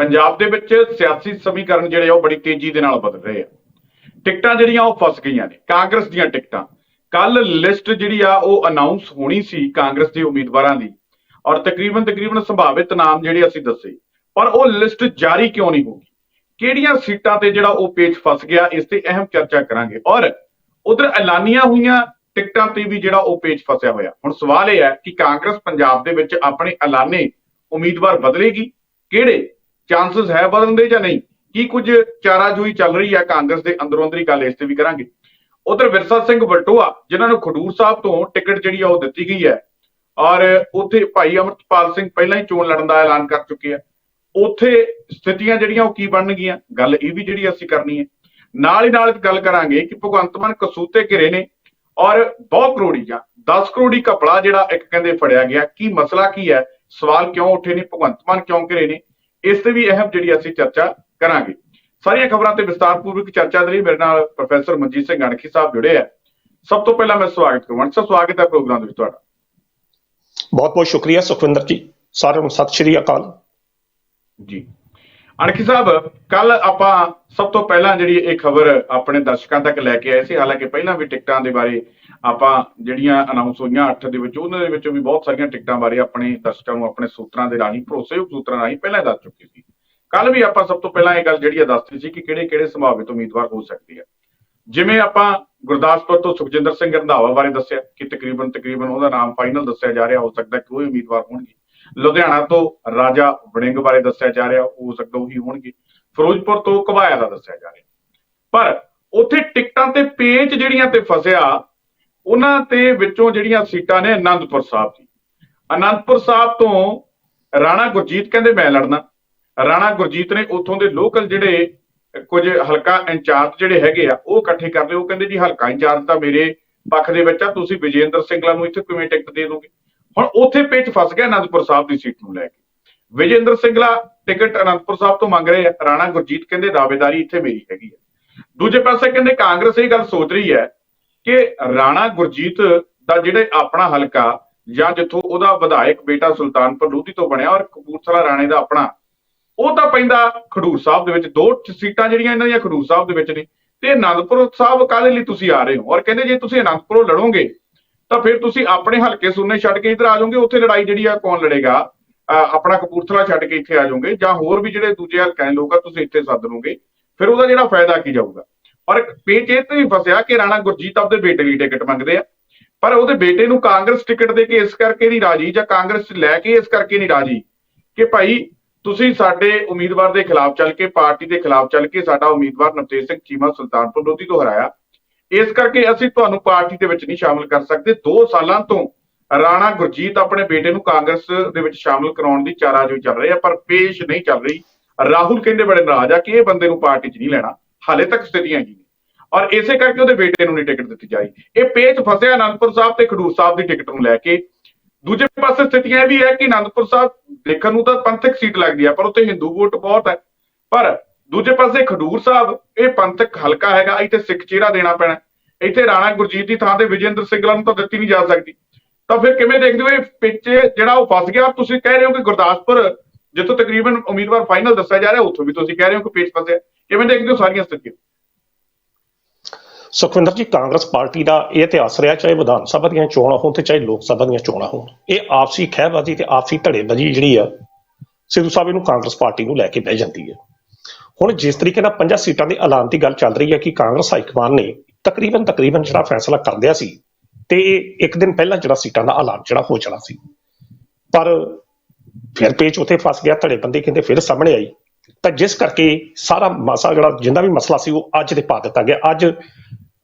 ਪੰਜਾਬ ਦੇ ਵਿੱਚ ਸਿਆਸੀ ਸਮੀਕਰਨ ਜਿਹੜੇ ਆ ਉਹ ਬੜੀ ਤੇਜ਼ੀ ਦੇ ਨਾਲ ਬਦਲ ਰਹੇ ਆ। ਟਿਕਟਾਂ ਜਿਹੜੀਆਂ ਉਹ ਫਸ ਗਈਆਂ ਨੇ, ਕਾਂਗਰਸ ਦੀਆਂ ਟਿਕਟਾਂ। ਕੱਲ ਲਿਸਟ ਜਿਹੜੀ ਆ ਉਹ ਅਨਾਉਂਸ ਹੋਣੀ ਸੀ ਕਾਂਗਰਸ ਦੇ ਉਮੀਦਵਾਰਾਂ ਦੀ ਔਰ ਤਕਰੀਬਨ ਤਕਰੀਬਨ ਸੰਭਾਵਿਤ ਨਾਮ ਜਿਹੜੇ ਅਸੀਂ ਦੱਸੇ। ਪਰ ਉਹ ਲਿਸਟ ਜਾਰੀ ਕਿਉਂ ਨਹੀਂ ਹੋਗੀ ਕਿਹੜੀਆਂ ਸੀਟਾਂ ਤੇ ਜਿਹੜਾ ਉਹ ਪੇਚ ਫਸ ਗਿਆ, ਇਸ ਤੇ ਅਹਿਮ ਚਰਚਾ ਕਰਾਂਗੇ। ਔਰ ਉਧਰ ਐਲਾਨੀਆਂ ਹੋਈਆਂ ਟਿਕਟਾਂ ਤੇ ਵੀ ਜਿਹੜਾ ਉਹ ਪੇਚ ਫਸਿਆ ਹੋਇਆ। ਹੁਣ ਸਵਾਲ ਇਹ ਹੈ ਕਿ ਕਾਂਗਰਸ ਪੰਜਾਬ ਦੇ ਵਿੱਚ ਆਪਣੇ ਐਲਾਨੇ ਉਮੀਦਵਾਰ ਬਦਲੇਗੀ? ਕਿਹੜੇ? ਚਾਂਸਸ ਹੈ ਵਧਣ ਦੇ ਜਾਂ ਨਹੀਂ? ਕੀ ਕੁਝ ਚਾਰਾਜੋਈ ਚੱਲ ਰਹੀ ਹੈ ਕਾਂਗਰਸ ਦੇ ਅੰਦਰੋਂ ਅੰਦਰੀ ਗੱਲ ਇਸ ਤੇ ਵੀ ਕਰਾਂਗੇ। ਉਧਰ ਵਿਰਸਾ ਸਿੰਘ ਵਲਟੋਆ ਜਿਨ੍ਹਾਂ ਨੂੰ ਖਡੂਰ ਸਾਹਿਬ ਤੋਂ ਟਿਕਟ ਜਿਹੜੀ ਆ ਉਹ ਦਿੱਤੀ ਗਈ ਹੈ, ਔਰ ਉੱਥੇ ਭਾਈ ਅਮਰਪਾਲ ਸਿੰਘ ਪਹਿਲਾਂ ਹੀ ਚੋਣ ਲੜਨ ਦਾ ਐਲਾਨ ਕਰ ਚੁੱਕੇ ਆ। ਉੱਥੇ ਸਥਿਤੀਆਂ ਜਿਹੜੀਆਂ ਉਹ ਕੀ ਬਣਨਗੀਆਂ? ਗੱਲ ਇਹ ਵੀ ਜਿਹੜੀ ਅਸੀਂ ਕਰਨੀ ਹੈ। ਨਾਲ ਹੀ ਨਾਲ ਗੱਲ ਕਰਾਂਗੇ ਕਿ ਭਗਵੰਤ ਮਾਨ ਕਸੂਤੇ ਘਿਰੇ ਨੇ, ਔਰ ਬਹੁਤ ਕਰੋੜੀ ਜਾਂ 10 ਕਰੋੜੀ ਕਪੜਾ ਜਿਹੜਾ ਇੱਕ ਕਹਿੰਦੇ ਫੜਿਆ ਗਿਆ। ਕੀ ਮਸਲਾ ਕੀ ਹੈ? ਸਵਾਲ ਕਿਉਂ ਉੱਠੇ ਨੇ? ਭਗਵੰਤ ਮਾਨ ਕਿਉਂ ਘਿਰੇ ਨੇ? ਇਸ ਤੇ ਵੀ ਅਹਿਮ ਜਿਹੜੀ ਅਸੀਂ ਚਰਚਾ ਕਰਾਂਗੇ। ਸਾਰੀਆਂ ਖਬਰਾਂ ਤੇ ਵਿਸਤਾਰਪੂਰਵਕ ਚਰਚਾ ਦੇ ਲਈ ਮੇਰੇ ਨਾਲ ਪ੍ਰੋਫੈਸਰ ਮਨਜੀਤ ਸਿੰਘ ਅਣਖੀ ਸਾਹਿਬ ਜੁੜੇ ਆ। ਸਭ ਤੋਂ ਪਹਿਲਾਂ ਮੈਂ ਸਵਾਗਤ ਕਰਾਂ ਸਰ ਸਵਾਗਤ ਹੈ ਪ੍ਰੋਗਰਾਮ ਦੇ ਵਿੱਚ ਤੁਹਾਡਾ। ਬਹੁਤ ਬਹੁਤ ਸ਼ੁਕਰੀਆ ਸੁਖਵਿੰਦਰ ਜੀ। ਸਾਰਿਆਂ ਨੂੰ ਸਤਿ ਸ਼੍ਰੀ ਅਕਾਲ। ਜੀ। ਅਣਖੀ ਸਾਹਿਬ ਕੱਲ ਆਪਾਂ ਸਭ ਤੋਂ ਪਹਿਲਾਂ ਜਿਹੜੀ ਇਹ ਖਬਰ ਆਪਣੇ ਦਰਸ਼ਕਾਂ ਤੱਕ ਲੈ ਕੇ ਆਏ ਸੀ। ਹਾਲਾਂਕਿ ਪਹਿਲਾਂ ਵੀ ਟਿਕਟਾਂ ਦੇ ਬਾਰੇ ਆਪਾਂ ਜਿਹੜੀਆਂ ਅਨਾਉਂਸ ਹੋਈਆਂ 8 ਦੇ ਵਿੱਚ, ਉਹਨਾਂ ਦੇ ਵਿੱਚੋਂ ਵੀ ਬਹੁਤ ਸਾਰੀਆਂ ਟਿਕਟਾਂ ਬਾਰੇ ਆਪਣੇ ਦਰਸ਼ਕਾਂ ਨੂੰ, ਆਪਣੇ ਸੂਤਰਾਂ ਦੇ ਰਾਹੀਂ, ਭਰੋਸੇਯੋਗ ਸੂਤਰਾਂ ਰਾਹੀਂ ਪਹਿਲਾਂ ਦੱਸ ਚੁੱਕੇ ਸੀ। ਕੱਲ ਵੀ ਆਪਾਂ ਸਭ ਤੋਂ ਪਹਿਲਾਂ ਇਹ ਗੱਲ ਜਿਹੜੀ ਆ ਦੱਸਤੀ ਸੀ ਕਿ ਕਿਹੜੇ ਕਿਹੜੇ ਸੰਭਾਵਿਤ ਉਮੀਦਵਾਰ ਹੋ ਸਕਦੇ ਆ। ਜਿਵੇਂ ਆਪਾਂ ਗੁਰਦਾਸਪੁਰ ਤੋਂ ਸੁਖਜਿੰਦਰ ਸਿੰਘ ਰੰਧਾਵਾ ਬਾਰੇ ਦੱਸਿਆ ਕਿ ਤਕਰੀਬਨ ਤਕਰੀਬਨ ਉਹਦਾ ਨਾਮ ਫਾਈਨਲ ਦੱਸਿਆ ਜਾ ਰਿਹਾ, ਹੋ ਸਕਦਾ ਕਿ ਉਹ ਉਮੀਦਵਾਰ ਹੋਣਗੇ। ਲੁਧਿਆਣਾ ਤੋਂ ਰਾਜਾ ਵੜਿੰਗ ਬਾਰੇ ਦੱਸਿਆ ਜਾ ਰਿਹਾ ਹੋ ਸਕਦਾ ਉਹੀ ਹੋਣਗੇ। ਫਿਰੋਜ਼ਪੁਰ ਤੋਂ ਘਬਾਇਆ ਦਾ ਦੱਸਿਆ ਜਾ ਰਿਹਾ। ਪਰ ਉੱਥੇ ਟਿਕਟਾਂ ਤੇ ਪੇਜ ਜਿਹੜੀਆਂ ਤੇ ਫਸਿਆ ਉਹਨਾਂ ਤੇ ਵਿੱਚੋਂ ਜਿਹੜੀਆਂ ਸੀਟਾਂ ਨੇ ਅਨੰਦਪੁਰ ਸਾਹਿਬ ਦੀ। ਅਨੰਦਪੁਰ ਸਾਹਿਬ ਤੋਂ ਰਾਣਾ ਗੁਰਜੀਤ ਕਹਿੰਦੇ ਮੈਂ ਲੜਨਾ। ਰਾਣਾ ਗੁਰਜੀਤ ਨੇ ਉੱਥੋਂ ਦੇ ਲੋਕਲ ਜਿਹੜੇ ਕੁਝ ਹਲਕਾ ਇੰਚਾਰਜ ਜਿਹੜੇ ਹੈਗੇ ਆ, ਉਹ ਇਕੱਠੇ ਕਰ ਲਏ। ਉਹ ਕਹਿੰਦੇ ਜੀ ਹਲਕਾ ਇੰਚਾਰਜ ਤਾਂ ਮੇਰੇ ਪੱਖ ਦੇ ਵਿੱਚ ਆ, ਤੁਸੀਂ ਵਿਜੇਂਦਰ ਸਿੰਘਲਾ ਨੂੰ ਇੱਥੇ ਕਿਵੇਂ ਟਿਕਟ ਦੇ ਦੋਗੇ? ਹੁਣ ਉੱਥੇ ਪੇਚ ਫਸ ਗਿਆ ਅਨੰਦਪੁਰ ਸਾਹਿਬ ਦੀ ਸੀਟ ਨੂੰ ਲੈ ਕੇ। ਵਿਜੇਂਦਰ ਸਿੰਘਲਾ ਟਿਕਟ ਅਨੰਦਪੁਰ ਸਾਹਿਬ ਤੋਂ ਮੰਗ ਰਹੇ ਆ। ਰਾਣਾ ਗੁਰਜੀਤ ਕਹਿੰਦੇ ਦਾਅਵੇਦਾਰੀ ਇੱਥੇ ਮੇਰੀ ਹੈਗੀ ਹੈ ਦੂਜੇ ਪਾਸੇ ਕਹਿੰਦੇ ਕਾਂਗਰਸ ਇਹ ਗੱਲ ਸੋਚ ਰਹੀ ਹੈ ਕਿ ਰਾਣਾ ਗੁਰਜੀਤ ਦਾ ਜਿਹੜੇ ਆਪਣਾ ਹਲਕਾ ਜਾਂ ਜਿੱਥੋਂ ਉਹਦਾ ਵਿਧਾਇਕ ਬੇਟਾ ਸੁਲਤਾਨਪੁਰ ਲੋਧੀ ਤੋਂ ਬਣਿਆ ਔਰ ਕਪੂਰਥਲਾ ਰਾਣੇ ਦਾ ਆਪਣਾ, ਉਹ ਤਾਂ ਪੈਂਦਾ ਖਡੂਰ ਸਾਹਿਬ ਦੇ ਵਿੱਚ। ਦੋ ਸੀਟਾਂ ਜਿਹੜੀਆਂ ਇਹਨਾਂ ਦੀਆਂ ਖਡੂਰ ਸਾਹਿਬ ਦੇ ਵਿੱਚ ਨੇ। ਤੇ ਅਨੰਦਪੁਰ ਸਾਹਿਬ ਕਾਹਦੇ ਲਈ ਤੁਸੀਂ ਆ ਰਹੇ ਹੋ? ਔਰ ਕਹਿੰਦੇ ਜੇ ਤੁਸੀਂ ਅਨੰਦਪੁਰੋਂ ਲੜੋਗੇ, ਤਾਂ ਫਿਰ ਤੁਸੀਂ ਆਪਣੇ ਹਲਕੇ ਸੁਣਨੇ ਛੱਡ ਕੇ ਇੱਧਰ ਆ ਜਾਓਗੇ। ਉੱਥੇ ਲੜਾਈ ਜਿਹੜੀ ਆ ਕੌਣ ਲੜੇਗਾ? ਅਹ ਆਪਣਾ ਕਪੂਰਥਲਾ ਛੱਡ ਕੇ ਇੱਥੇ ਆ ਜਾਓਗੇ ਜਾਂ ਹੋਰ ਵੀ ਜਿਹੜੇ ਦੂਜੇ ਹਲਕਿਆਂ ਦੇ ਲੋਕ ਆ, ਤੁਸੀਂ ਇੱਥੇ ਸੱਦ ਲਓਗੇ। ਫਿਰ ਉਹਦਾ ਜਿਹੜਾ ਫਾਇਦਾ ਕੀ ਜਾਊਗਾ? ਔਰ ਪੇਚ ਇਹ ਤੇ ਵੀ ਫਸਿਆ ਕਿ ਰਾਣਾ ਗੁਰਜੀਤ ਆਪਦੇ ਬੇਟੇ ਲਈ ਟਿਕਟ ਮੰਗਦੇ ਆ। ਪਰ ਉਹਦੇ ਬੇਟੇ ਨੂੰ ਕਾਂਗਰਸ ਟਿਕਟ ਦੇ ਕੇ ਇਸ ਕਰਕੇ ਨਹੀਂ ਰਾਜੀ ਜਾਂ ਕਾਂਗਰਸ ਲੈ ਕੇ ਇਸ ਕਰਕੇ ਨਹੀਂ ਰਾਜੀ ਕਿ ਭਾਈ ਤੁਸੀਂ ਸਾਡੇ ਉਮੀਦਵਾਰ ਦੇ ਖਿਲਾਫ ਚੱਲ ਕੇ, ਪਾਰਟੀ ਦੇ ਖਿਲਾਫ ਚੱਲ ਕੇ ਸਾਡਾ ਉਮੀਦਵਾਰ ਨਵਤੇਜ ਸਿੰਘ ਚੀਮਾ ਸੁਲਤਾਨਪੁਰ ਲੋਧੀ ਤੋਂ ਹਰਾਇਆ। ਇਸ ਕਰਕੇ ਅਸੀਂ ਤੁਹਾਨੂੰ ਪਾਰਟੀ ਦੇ ਵਿੱਚ ਨਹੀਂ ਸ਼ਾਮਲ ਕਰ ਸਕਦੇ। 2 ਸਾਲਾਂ ਤੋਂ ਰਾਣਾ ਗੁਰਜੀਤ ਆਪਣੇ ਬੇਟੇ ਨੂੰ ਕਾਂਗਰਸ ਦੇ ਵਿੱਚ ਸ਼ਾਮਲ ਕਰਾਉਣ ਦੀ ਚਾਰਾ ਜੋ ਚੱਲ ਰਹੀ ਹੈ ਪਰ ਪੇਸ਼ ਨਹੀਂ ਚੱਲ ਰਹੀ। ਰਾਹੁਲ ਕਹਿੰਦੇ ਬੜੇ ਨਾਰਾਜ਼ ਆ ਕਿ ਇਹ ਬੰਦੇ ਨੂੰ ਪਾਰਟੀ 'ਚ ਨਹੀਂ ਲੈਣਾ। ਹਾਲੇ ਤੱਕ ਸਥਿਤੀਆਂ ਜੀ। ਔਰ ਇਸੇ ਕਰਕੇ ਉਹਦੇ ਬੇਟੇ ਨੂੰ ਨਹੀਂ ਟਿਕਟ ਦਿੱਤੀ ਜਾਈ। ਇਹ ਪੇਚ ਫਸਿਆ ਅਨੰਦਪੁਰ ਸਾਹਿਬ ਤੇ ਖਡੂਰ ਸਾਹਿਬ ਦੀ ਟਿਕਟ ਨੂੰ ਲੈ ਕੇ। ਦੂਜੇ ਪਾਸੇ ਸਥਿਤੀਆਂ ਇਹ ਵੀ ਹੈ ਕਿ ਅਨੰਦਪੁਰ ਸਾਹਿਬ ਦੇਖਣ ਨੂੰ ਤਾਂ ਪੰਥਕ ਸੀਟ ਲੱਗਦੀ ਹੈ ਪਰ ਉੱਥੇ ਹਿੰਦੂ ਵੋਟ ਬਹੁਤ ਹੈ। ਪਰ ਦੂਜੇ ਪਾਸੇ ਖਡੂਰ ਸਾਹਿਬ, ਇਹ ਪੰਥਕ ਹਲਕਾ ਹੈਗਾ, ਇੱਥੇ ਸਿੱਖ ਚਿਹਰਾ ਦੇਣਾ ਪੈਣਾ ਇੱਥੇ ਰਾਣਾ ਗੁਰਜੀਤ ਦੀ ਥਾਂ ਤੇ ਵਿਜੇਂਦਰ ਸਿੰਘਲਾ ਨੂੰ ਤਾਂ ਦਿੱਤੀ ਨਹੀਂ ਜਾ ਸਕਦੀ। ਤਾਂ ਫਿਰ ਕਿਵੇਂ ਦੇਖਦੇ ਹੋ ਇਹ ਪਿੱਚ ਜਿਹੜਾ ਉਹ ਫਸ ਗਿਆ? ਤੁਸੀਂ ਕਹਿ ਰਹੇ ਹੋ ਕਿ ਗੁਰਦਾਸਪੁਰ, ਜਿੱਥੋਂ ਤਕਰੀਬਨ ਉਮੀਦਵਾਰ ਫਾਈਨਲ ਦੱਸਿਆ ਜਾ ਰਿਹਾ, ਉੱਥੋਂ ਵੀ ਤੁਸੀਂ ਕਹਿ ਰਹੇ ਹੋ ਕਿ ਪੇਚ ਫਸਿਆ। ਕਿਵੇਂ ਦੇਖਦੇ ਹੋ ਸਾਰੀਆਂ ਸਥਿਤੀਆਂ? ਸੁਖਵਿੰਦਰ ਜੀ, ਕਾਂਗਰਸ ਪਾਰਟੀ ਦਾ ਇਹ ਇਤਿਹਾਸ ਰਿਹਾ, ਚਾਹੇ ਵਿਧਾਨ ਸਭਾ ਦੀਆਂ ਚੋਣਾਂ ਹੋਣ ਤੇ ਚਾਹੇ ਲੋਕ ਸਭਾ ਦੀਆਂ ਚੋਣਾਂ ਹੋਣ। ਇਹ ਆਪਸੀ ਖਹਿਬਾਜ਼ੀ ਤੇ ਆਪਸੀ ਧੜੇਬਾਜ਼ੀ ਜਿਹੜੀ ਆ, ਸਿੱਧੂ ਸਾਹਿਬ ਇਹਨੂੰ ਕਾਂਗਰਸ ਪਾਰਟੀ ਨੂੰ ਲੈ ਕੇ ਬਹਿ ਜਾਂਦੀ ਹੈ ਹੁਣ ਜਿਸ ਤਰੀਕੇ ਨਾਲ 50 ਸੀਟਾਂ ਦੇ ਐਲਾਨ ਦੀ ਗੱਲ ਚੱਲ ਰਹੀ ਹੈ ਕਿ ਕਾਂਗਰਸ ਹਾਈਕਮਾਨ ਨੇ ਤਕਰੀਬਨ ਤਕਰੀਬਨ ਜਿਹੜਾ ਫੈਸਲਾ ਕਰ ਲਿਆ ਸੀ ਤੇ ਇੱਕ ਦਿਨ ਪਹਿਲਾਂ ਜਿਹੜਾ ਸੀਟਾਂ ਦਾ ਐਲਾਨ ਜਿਹੜਾ ਹੋ ਜਾਣਾ ਸੀ। ਪਰ ਫਿਰ ਪੇਚ ਉੱਥੇ ਫਸ ਗਿਆ, ਧੜੇਬੰਦੀ ਕਹਿੰਦੇ ਫਿਰ ਸਾਹਮਣੇ ਆਈ। ਤਾਂ ਜਿਸ ਕਰਕੇ ਸਾਰਾ ਮਸਾ ਜਿਹੜਾ ਜਿੰਦਾ ਵੀ ਮਸਲਾ ਸੀ ਉਹ ਅੱਜ ਦੇ ਪਾ ਦਿੱਤਾ ਗਿਆ। ਅੱਜ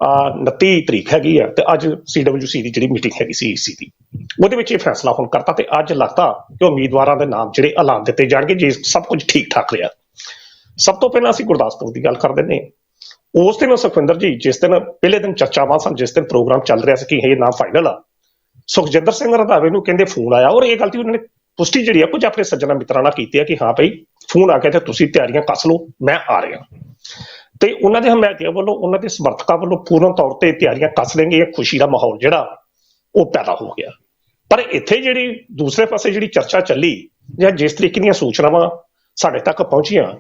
ਅਹ 29 ਤਰੀਕ ਹੈਗੀ ਆ ਤੇ ਅੱਜ ਸੀਡਬਲਯੂਸੀ ਦੀ ਜਿਹੜੀ ਮੀਟਿੰਗ ਹੈਗੀ ਸੀ ਈਸੀ ਦੀ। ਉਹਦੇ ਵਿੱਚ ਇਹ ਫੈਸਲਾ ਹੁਣ ਕਰਤਾ ਤੇ ਅੱਜ ਲੱਗਦਾ ਕਿ ਉਮੀਦਵਾਰਾਂ ਦੇ ਨਾਮ ਜਿਹੜੇ ਐਲਾਨ ਦਿੱਤੇ ਜਾਣਗੇ, ਜੇ ਸਭ ਕੁਝ ਠੀਕ ਠਾਕ ਰਿਹਾ। ਸਭ ਤੋਂ ਪਹਿਲਾਂ ਅਸੀਂ ਗੁਰਦਾਸਪੁਰ ਦੀ ਗੱਲ ਕਰ ਦਿੰਦੇ ਹਾਂ ਉਸ ਦਿਨ ਸੁਖਵਿੰਦਰ ਜੀ, ਜਿਸ ਦਿਨ ਪਹਿਲੇ ਦਿਨ ਚਰਚਾਵਾਂ ਸਨ, ਜਿਸ ਦਿਨ ਪ੍ਰੋਗਰਾਮ ਚੱਲ ਰਿਹਾ ਸੀ ਕਿ ਇਹ ਨਾਮ ਫਾਈਨਲ ਆ, ਸੁਖਜਿੰਦਰ ਸਿੰਘ ਰੰਧਾਵੇ ਨੂੰ ਕਹਿੰਦੇ ਫੋਨ ਆਇਆ ਔਰ ਇਹ ਗਲਤੀ ਉਹਨਾਂ ਨੇ ਪੁਸ਼ਟੀ ਜਿਹੜੀ ਆ, ਕੁਝ ਆਪਣੇ ਸੱਜਣਾ ਮਿੱਤਰਾਂ ਨਾਲ ਕੀਤੀ ਹੈ ਕਿ ਹਾਂ ਭਾਈ ਫੋਨ ਆ ਗਿਆ ਤੇ ਤੁਸੀਂ ਤਿਆਰੀਆਂ ਕੱਸ ਲਓ, ਮੈਂ ਆ ਰਿਹਾ। ਤੇ ਉਹਨਾਂ ਦੇ ਹਮਾਇਤੀਆਂ ਵੱਲੋਂ ਉਹਨਾਂ ਦੇ ਸਮਰਥਕਾਂ ਵੱਲੋਂ ਪੂਰਨ ਤੌਰ ਤੇ ਤਿਆਰੀਆਂ ਕੱਸ ਲੈਣਗੇ ਇਹ ਖੁਸ਼ੀ ਦਾ ਮਾਹੌਲ ਜਿਹੜਾ ਉਹ ਪੈਦਾ ਹੋ ਗਿਆ ਪਰ ਇੱਥੇ ਜਿਹੜੀ ਦੂਸਰੇ ਪਾਸੇ ਜਿਹੜੀ ਚਰਚਾ ਚੱਲੀ ਜਾਂ ਜਿਸ ਤਰੀਕੇ ਦੀਆਂ ਸੂਚਨਾਵਾਂ ਸਾਡੇ ਤੱਕ ਪਹੁੰਚੀਆਂ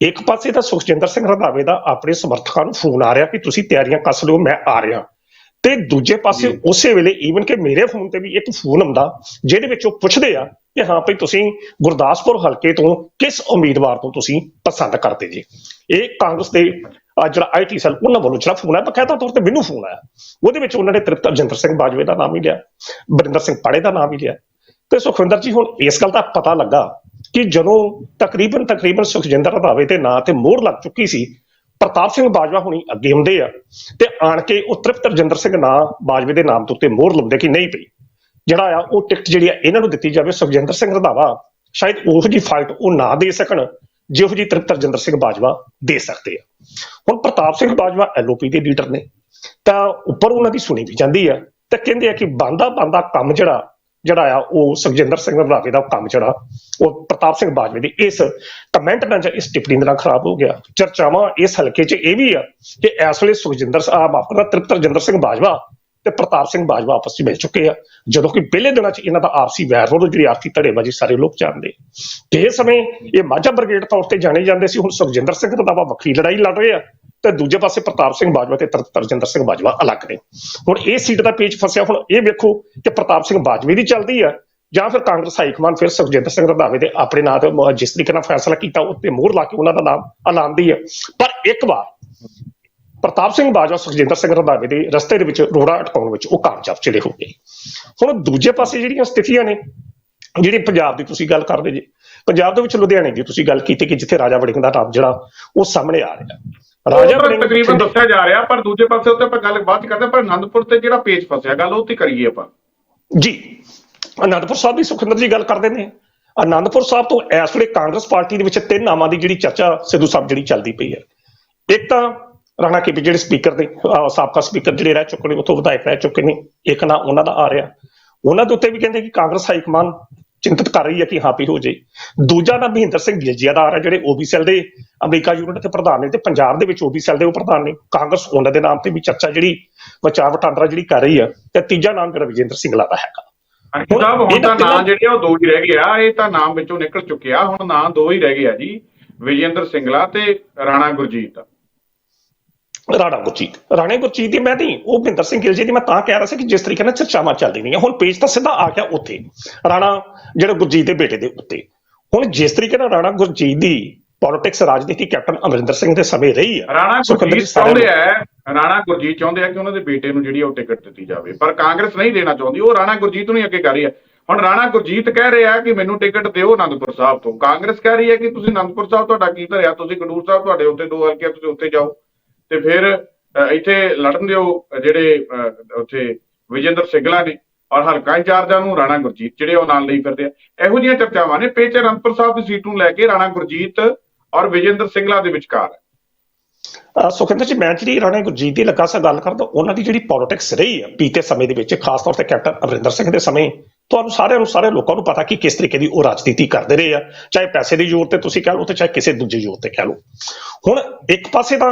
ਇੱਕ ਪਾਸੇ ਤਾਂ ਸੁਖਜਿੰਦਰ ਸਿੰਘ ਰੰਧਾਵੇ ਦਾ ਆਪਣੇ ਸਮਰਥਕਾਂ ਨੂੰ ਫੋਨ ਆ ਰਿਹਾ ਕਿ ਤੁਸੀਂ ਤਿਆਰੀਆਂ ਕੱਸ ਲਿਓ ਮੈਂ ਆ ਰਿਹਾ ਤੇ ਦੂਜੇ ਪਾਸੇ। ਉਸੇ ਵੇਲੇ ਈਵਨ ਕਿ ਮੇਰੇ ਫੋਨ ਤੇ ਵੀ ਇੱਕ ਫੋਨ ਆਉਂਦਾ ਜਿਹਦੇ ਵਿੱਚ ਉਹ ਪੁੱਛਦੇ ਆ ਕਿ ਹਾਂ ਭਈ ਤੁਸੀਂ ਗੁਰਦਾਸਪੁਰ ਹਲਕੇ ਤੋਂ ਕਿਸ ਉਮੀਦਵਾਰ ਨੂੰ ਤੁਸੀਂ ਪਸੰਦ ਕਰਦੇ ਜੀ? ਇਹ ਕਾਂਗਰਸ ਦੇ, ਅਹ ਜਿਹੜਾ ਆਈਟੀ ਸੈੱਲ, ਉਹਨਾਂ ਵੱਲੋਂ ਜਿਹੜਾ ਫੋਨ ਆਇਆ, ਬਕਾਇਦਾ ਤੌਰ ਤੇ ਮੈਨੂੰ ਫੋਨ ਆਇਆ। ਉਹਦੇ ਵਿੱਚ ਉਹਨਾਂ ਨੇ ਤ੍ਰਿਪਤ ਅਰਜਿੰਦਰ ਸਿੰਘ ਬਾਜਵੇ ਦਾ ਨਾਮ ਹੀ ਲਿਆ, ਬਰਿੰਦਰ ਸਿੰਘ ਪਾੜੇ ਦਾ ਨਾਮ ਹੀ ਲਿਆ। ਤੇ ਸੁਖਵਿੰਦਰ ਜੀ, ਹੁਣ ਇਸ ਗੱਲ ਦਾ ਪਤਾ ਲੱਗਾ ਕਿ ਜਦੋਂ ਤਕਰੀਬਨ ਤਕਰੀਬਨ ਸੁਖਜਿੰਦਰ ਰੰਧਾਵੇ ਦੇ ਨਾਂ ਤੇ ਮੋਹਰ ਲੱਗ ਚੁੱਕੀ ਸੀ, ਪ੍ਰਤਾਪ ਸਿੰਘ ਬਾਜਵਾ ਹੁਣੀ ਅੱਗੇ ਹੁੰਦੇ ਆ, ਤੇ ਆਣ ਕੇ ਉਹ ਤ੍ਰਿਪਤ ਰਜਿੰਦਰ ਸਿੰਘ ਨਾਂ, ਬਾਜਵੇ ਦੇ ਨਾਮ ਦੇ ਉੱਤੇ ਮੋਹਰ ਲਾਉਂਦੇ ਕਿ ਨਹੀਂ ਪਈ ਜਿਹੜਾ ਆ, ਉਹ ਟਿਕਟ ਜਿਹੜੀ ਆ, ਇਹਨਾਂ ਨੂੰ ਦਿੱਤੀ ਜਾਵੇ ਸੁਖਜਿੰਦਰ ਸਿੰਘ ਰੰਧਾਵਾ। ਸ਼ਾਇਦ ਉਹ ਜੀ ਫਾਈਟ ਉਹ ਨਾ ਦੇ ਸਕਣ ਜਿਹੋ ਜੀ ਤ੍ਰਿਪਤ ਰਜਿੰਦਰ ਸਿੰਘ ਬਾਜਵਾ ਦੇ ਸਕਦੇ ਆ। ਹੁਣ ਪ੍ਰਤਾਪ ਸਿੰਘ ਬਾਜਵਾ ਐਲਓਪੀ ਦੇ ਲੀਡਰ ਨੇ, ਤਾਂ ਉੱਪਰ ਉਹਨਾਂ ਦੀ ਸੁਣੀ ਵੀ ਜਾਂਦੀ ਆ, ਤੇ ਕਹਿੰਦੇ ਆ ਕਿ ਬੰਦਾ ਬੰਦਾ ਕੰਮ ਜਿਹੜਾ ਜਿਹੜਾ ਆ, ਉਹ ਸੁਖਜਿੰਦਰ ਸਿੰਘ ਰੰਧਾਵੇ ਦਾ ਕੰਮ ਜਿਹੜਾ, ਉਹ ਪ੍ਰਤਾਪ ਸਿੰਘ ਬਾਜਵੇ ਦੀ ਇਸ ਕਮੈਂਟ ਨਾਲ ਜਾਂ ਇਸ ਟਿੱਪਣੀ ਦੇ ਨਾਲ ਖਰਾਬ ਹੋ ਗਿਆ। ਚਰਚਾਵਾਂ ਇਸ ਹਲਕੇ 'ਚ ਇਹ ਵੀ ਆ ਕਿ ਇਸ ਵੇਲੇ ਸੁਖਜਿੰਦਰ ਸਾਹਿਬ ਆਪਣਾ ਤ੍ਰਿਪਤ ਰਜਿੰਦਰ ਸਿੰਘ ਬਾਜਵਾ ਤੇ ਪ੍ਰਤਾਪ ਸਿੰਘ ਬਾਜਵਾ ਆਪਸ ਵਿੱਚ ਮਿਲ ਚੁੱਕੇ ਆ। ਜਦੋਂ ਕਿ ਪਹਿਲੇ ਦਿਨਾਂ 'ਚ ਇਹਨਾਂ ਦਾ ਆਪਸੀ ਵੈਰ ਵਿਰੋਧ ਜਿਹੜੀ ਆਪਸੀ ਧੜੇਬਾਜ਼ੀ ਸਾਰੇ ਲੋਕ ਜਾਣਦੇ। ਤੇ ਇਸ ਸਮੇਂ ਇਹ ਮਾਝਾ ਬ੍ਰਿਗੇਡ ਤੌਰ ਤੇ ਜਾਣੇ ਜਾਂਦੇ ਸੀ। ਹੁਣ ਸੁਖਜਿੰਦਰ ਸਿੰਘ ਰੰਧਾਵਾ ਵੱਖਰੀ ਲੜਾਈ ਲੜ ਰਹੇ ਆ ਤੇ ਦੂਜੇ ਪਾਸੇ ਪ੍ਰਤਾਪ ਸਿੰਘ ਬਾਜਵਾ ਤੇ ਤਰਜਿੰਦਰ ਸਿੰਘ ਬਾਜਵਾ ਅਲੱਗ ਨੇ। ਹੁਣ ਇਹ ਸੀਟ ਦਾ ਪੇਚ ਫਸਿਆ। ਹੁਣ ਇਹ ਵੇਖੋ ਕਿ ਪ੍ਰਤਾਪ ਸਿੰਘ ਬਾਜਵੇ ਦੀ ਚੱਲਦੀ ਆ ਜਾਂ ਫਿਰ ਕਾਂਗਰਸ ਹਾਈਕਮਾਨ ਫਿਰ ਸੁਖਜਿੰਦਰ ਸਿੰਘ ਰੰਧਾਵੇ ਦੇ ਆਪਣੇ ਨਾਂ ਤੇ ਜਿਸ ਤਰੀਕੇ ਨਾਲ ਫੈਸਲਾ ਕੀਤਾ, ਉੱਤੇ ਮੋਹਰ ਲਾ ਕੇ ਉਹਨਾਂ ਦਾ ਨਾਮ ਐਲਾਨਦੀ ਹੈ ਪਰ ਇੱਕ ਵਾਰ ਪ੍ਰਤਾਪ ਸਿੰਘ ਬਾਜਵਾ ਸੁਖਜਿੰਦਰ ਸਿੰਘ ਰੰਧਾਵੇ ਦੇ ਰਸਤੇ ਦੇ ਵਿੱਚ ਰੋੜਾ ਅਟਕਾਉਣ ਵਿੱਚ ਉਹ ਕਾਮਯਾਬ ਚਲੇ ਹੋ ਗਏ। ਹੁਣ ਦੂਜੇ ਪਾਸੇ ਜਿਹੜੀਆਂ ਸਥਿਤੀਆਂ ਨੇ ਜਿਹੜੀ ਪੰਜਾਬ ਦੀ ਤੁਸੀਂ ਗੱਲ ਕਰਦੇ ਜੀ ਪੰਜਾਬ ਦੇ ਵਿੱਚ ਲੁਧਿਆਣੇ ਦੀ ਤੁਸੀਂ ਗੱਲ ਕੀਤੀ ਕਿ ਜਿੱਥੇ ਰਾਜਾ ਵੜਿੰਗ ਦਾ ਨਾਮ ਜਿਹੜਾ ਉਹ ਸਾਹਮਣੇ ਆ ਰਿਹਾ। ਰਾਜਾ ਵੜਿੰਗ ਤਕਰੀਬਨ ਦੱਸਿਆ ਜਾ ਰਿਹਾ ਪਰ ਦੂਜੇ ਪਾਸੇ ਉੱਤੇ ਆਪਾਂ ਗੱਲ ਬਾਅਦ ਕਰਦੇ ਹਾਂ, ਪਰ ਆਨੰਦਪੁਰ ਤੇ ਜਿਹੜਾ ਪੇਜ ਫਸਿਆ ਗੱਲ ਉਹ ਤੇ ਕਰੀਏ ਆਪਾਂ। ਜੀ ਅਨੰਦਪੁਰ ਸਾਹਿਬ ਦੀ ਸੁਖਿੰਦਰ ਜੀ ਗੱਲ ਕਰਦੇ ਨੇ। ਅਨੰਦਪੁਰ ਸਾਹਿਬ ਤੋਂ ਇਸ ਵੇਲੇ ਕਾਂਗਰਸ ਪਾਰਟੀ ਦੇ ਵਿੱਚ ਤਿੰਨ ਨਾਮਾਂ ਦੀ ਜਿਹੜੀ ਚਰਚਾ ਸਿੱਧੂ ਸਾਹਿਬ ਜਿਹੜੀ ਚੱਲਦੀ ਪਈ ਹੈ। ਇੱਕ ਤਾਂ ਰਾਣਾ ਕੇ ਜਿਹੜੇ ਸਪੀਕਰ ਦੇ ਸਾਬਕਾ ਸਪੀਕਰ ਜਿਹੜੇ ਰਹਿ ਚੁੱਕੇ ਨੇ ਉਥੋਂ ਵਿਧਾਇਕ ਰਹਿ ਚੁੱਕੇ ਨੇ ਇੱਕ ਨਾਂ ਉਹਨਾਂ ਦਾ ਆ ਰਿਹਾ। ਉਹਨਾਂ ਦੇ ਉੱਤੇ ਵੀ ਕਹਿੰਦੇ ਕਿ ਕਾਂਗਰਸ ਹਾਈ ਕਮਾਨ ਚਿੰਤਤ ਕਰ ਰਹੀ ਹੈ ਕਿ ਹਾਂ ਵੀ ਹੋ ਜੇ ਦੂਜਾ ਨਾਂ ਮਹਿੰਦਰ ਸਿੰਘ ਗਿਲਜੀਆ ਦਾ ਆ ਰਿਹਾ ਜਿਹੜੇ ਓਬੀ ਸੈੱਲ ਦੇ ਅਮਰੀਕਾ ਯੂਨਿਟ ਦੇ ਪ੍ਰਧਾਨ ਨੇ ਤੇ ਪੰਜਾਬ ਦੇ ਵਿੱਚ ਓਬੀ ਸੈੱਲ ਦੇ ਉਹ ਪ੍ਰਧਾਨ ਨੇ। ਕਾਂਗਰਸ ਉਹਨਾਂ ਦੇ ਨਾਮ ਤੇ ਵੀ ਚਰਚਾ ਜਿਹੜੀ ਵਿਚਾਰ ਵਟਾਂਦਰਾ ਜਿਹੜੀ ਕਰ ਰਹੀ ਹੈ ਤੇ ਤੀਜਾ ਨਾਮ ਜਿਹੜਾ ਵਿਜੇਂਦਰ ਸਿੰਘਲਾ ਦਾ ਹੈਗਾ। ਸਾਹਿਬ ਹੁਣ ਤਾਂ ਨਾਂ ਤਿੰਨਾਂ- ਜਿਹੜੇ ਉਹ ਦੋ ਹੀ ਰਹਿ ਗਏ ਆ ਇਹ ਤਾਂ ਨਾਮ ਵਿੱਚੋਂ ਨਿਕਲ ਚੁੱਕਿਆ। ਹੁਣ ਨਾਂ ਦੋ ਹੀ ਰਹਿ ਗਏ ਆ ਜੀ ਵਿਜੇਂਦਰ ਸਿੰਗਲਾ ਤੇ ਰਾਣਾ ਗੁਰਜੀਤ। ਰਾਣਾ ਗੁਰਜੀਤ ਰਾਣੇ ਗੁਰਜੀਤ ਦੀ ਮੈਂ ਨਹੀਂ ਉਹ ਭਿੰਦਰ ਸਿੰਘ ਗਿੱਲ ਜੀ ਦੀ ਮੈਂ ਤਾਂ ਕਹਿ ਰਿਹਾ ਸੀ ਕਿ ਜਿਸ ਤਰੀਕੇ ਨਾਲ ਚਰਚਾਵਾਂ ਚੱਲਦੀ ਰਹੀਆਂ ਹੁਣ ਪੇਜ ਤਾਂ ਸਿੱਧਾ ਆ ਗਿਆ ਉੱਥੇ ਰਾਣਾ ਜਿਹੜਾ ਗੁਰਜੀਤ ਦੇ ਬੇਟੇ ਦੇ ਉੱਤੇ। ਹੁਣ ਜਿਸ ਤਰੀਕੇ ਨਾਲ ਰਾਣਾ ਗੁਰਜੀਤ ਦੀ ਪੋਲਿਟਿਕਸ ਰਾਜਨੀਤੀ ਕੈਪਟਨ ਅਮਰਿੰਦਰ ਸਿੰਘ ਦੇ ਸਮੇਂ ਰਹੀ ਆ ਰਾਣਾ ਗੁਰਜੀਤ ਚਾਹੁੰਦੇ ਆ ਰਾਣਾ ਗੁਰਜੀਤ ਚਾਹੁੰਦੇ ਆ ਕਿ ਉਹਨਾਂ ਦੇ ਬੇਟੇ ਨੂੰ ਜਿਹੜੀ ਉਹ ਟਿਕਟ ਦਿੱਤੀ ਜਾਵੇ ਪਰ ਕਾਂਗਰਸ ਨਹੀਂ ਦੇਣਾ ਚਾਹੁੰਦੀ ਉਹ ਰਾਣਾ ਗੁਰਜੀਤ ਨੂੰ ਹੀ ਅੱਗੇ ਕਰ ਰਹੀ ਹੈ। ਹੁਣ ਰਾਣਾ ਗੁਰਜੀਤ ਕਹਿ ਰਿਹਾ ਕਿ ਮੈਨੂੰ ਟਿਕਟ ਦਿਓ ਆਨੰਦਪੁਰ ਸਾਹਿਬ ਤੋਂ। ਕਾਂਗਰਸ ਕਹਿ ਰਹੀ ਹੈ ਕਿ ਤੁਸੀਂ ਆਨੰਦਪੁਰ ਸਾਹਿਬ ਤੁਹਾਡਾ ਕੀ ਧਰਿਆ ਤੁਸੀਂ ਖਡੂਰ ਸਾਹਿਬ ਤੁਹਾਡੇ ਉੱਤੇ ਦੋ ਹਲਕੇ ਤੁਸੀਂ ਉੱਥੇ ਜਾਓ। ਤੇ ਫਿਰ ਇੱਥੇ ਲੜਨ ਦਿਓ ਅ, ਜਿਹੜੇ ਅ, ਉੱਥੇ ਵਿਜੇਂਦਰ ਸਿੰਗਲਾ ਨੇ ਔਰ ਹਲਕਾ ਇੰਚਾਰਜਾਂ ਨੂੰ ਰਾਣਾ ਗੁਰਜੀਤ ਜਿਹੜੇ ਉਹ ਨਾਲ ਲਈ ਫਿਰਦੇ ਆ। ਇਹੋ ਜਿਹੀਆਂ ਚਰਚਾਵਾਂ ਨੇ ਪੇਚ ਅਨੰਦਪੁਰ ਸਾਹਿਬ ਦੀ ਸੀਟ ਨੂੰ ਲੈ ਕੇ ਰਾਣਾ ਗੁਰਜੀਤ ਔਰ ਵਿਜੇਂਦਰ ਸਿੰਗਲਾ ਦੇ ਵਿਚਕਾਰ। ਹੈ ਅਹ ਸੁਖਿੰਦਰ ਜੀ ਮੈਂ ਜਿਹੜੀ ਰਾਣਾ ਗੁਰਜੀਤ ਦੀ ਲੱਗਾ ਸਾ ਗੱਲ ਕਰਦਾ ਉਹਨਾਂ ਦੀ ਜਿਹੜੀ ਪੋਲਿਟਿਕਸ ਰਹੀ ਆ ਬੀਤੇ ਸਮੇਂ ਦੇ ਵਿੱਚ ਖਾਸ ਤੌਰ ਤੇ ਕੈਪਟਨ ਅਮਰਿੰਦਰ ਸਿੰਘ ਦੇ ਸਮੇਂ ਤੁਹਾਨੂੰ ਸਾਰਿਆਂ ਨੂੰ ਸਾਰੇ ਲੋਕਾਂ ਨੂੰ ਪਤਾ ਕਿ ਕਿਸ ਤਰੀਕੇ ਦੀ ਉਹ ਰਾਜਨੀਤੀ ਕਰਦੇ ਰਹੇ ਆ। ਚਾਹੇ ਪੈਸੇ ਦੀ ਜ਼ੋਰ ਤੇ ਤੁਸੀਂ ਕਹਿ ਲਓ ਤੇ ਚਾਹੇ ਕਿਸੇ ਦੂਜੇ ਜ਼ੋਰ ਤੇ ਕਹਿ ਲਓ। ਹੁਣ ਇੱਕ ਪਾਸੇ ਤਾਂ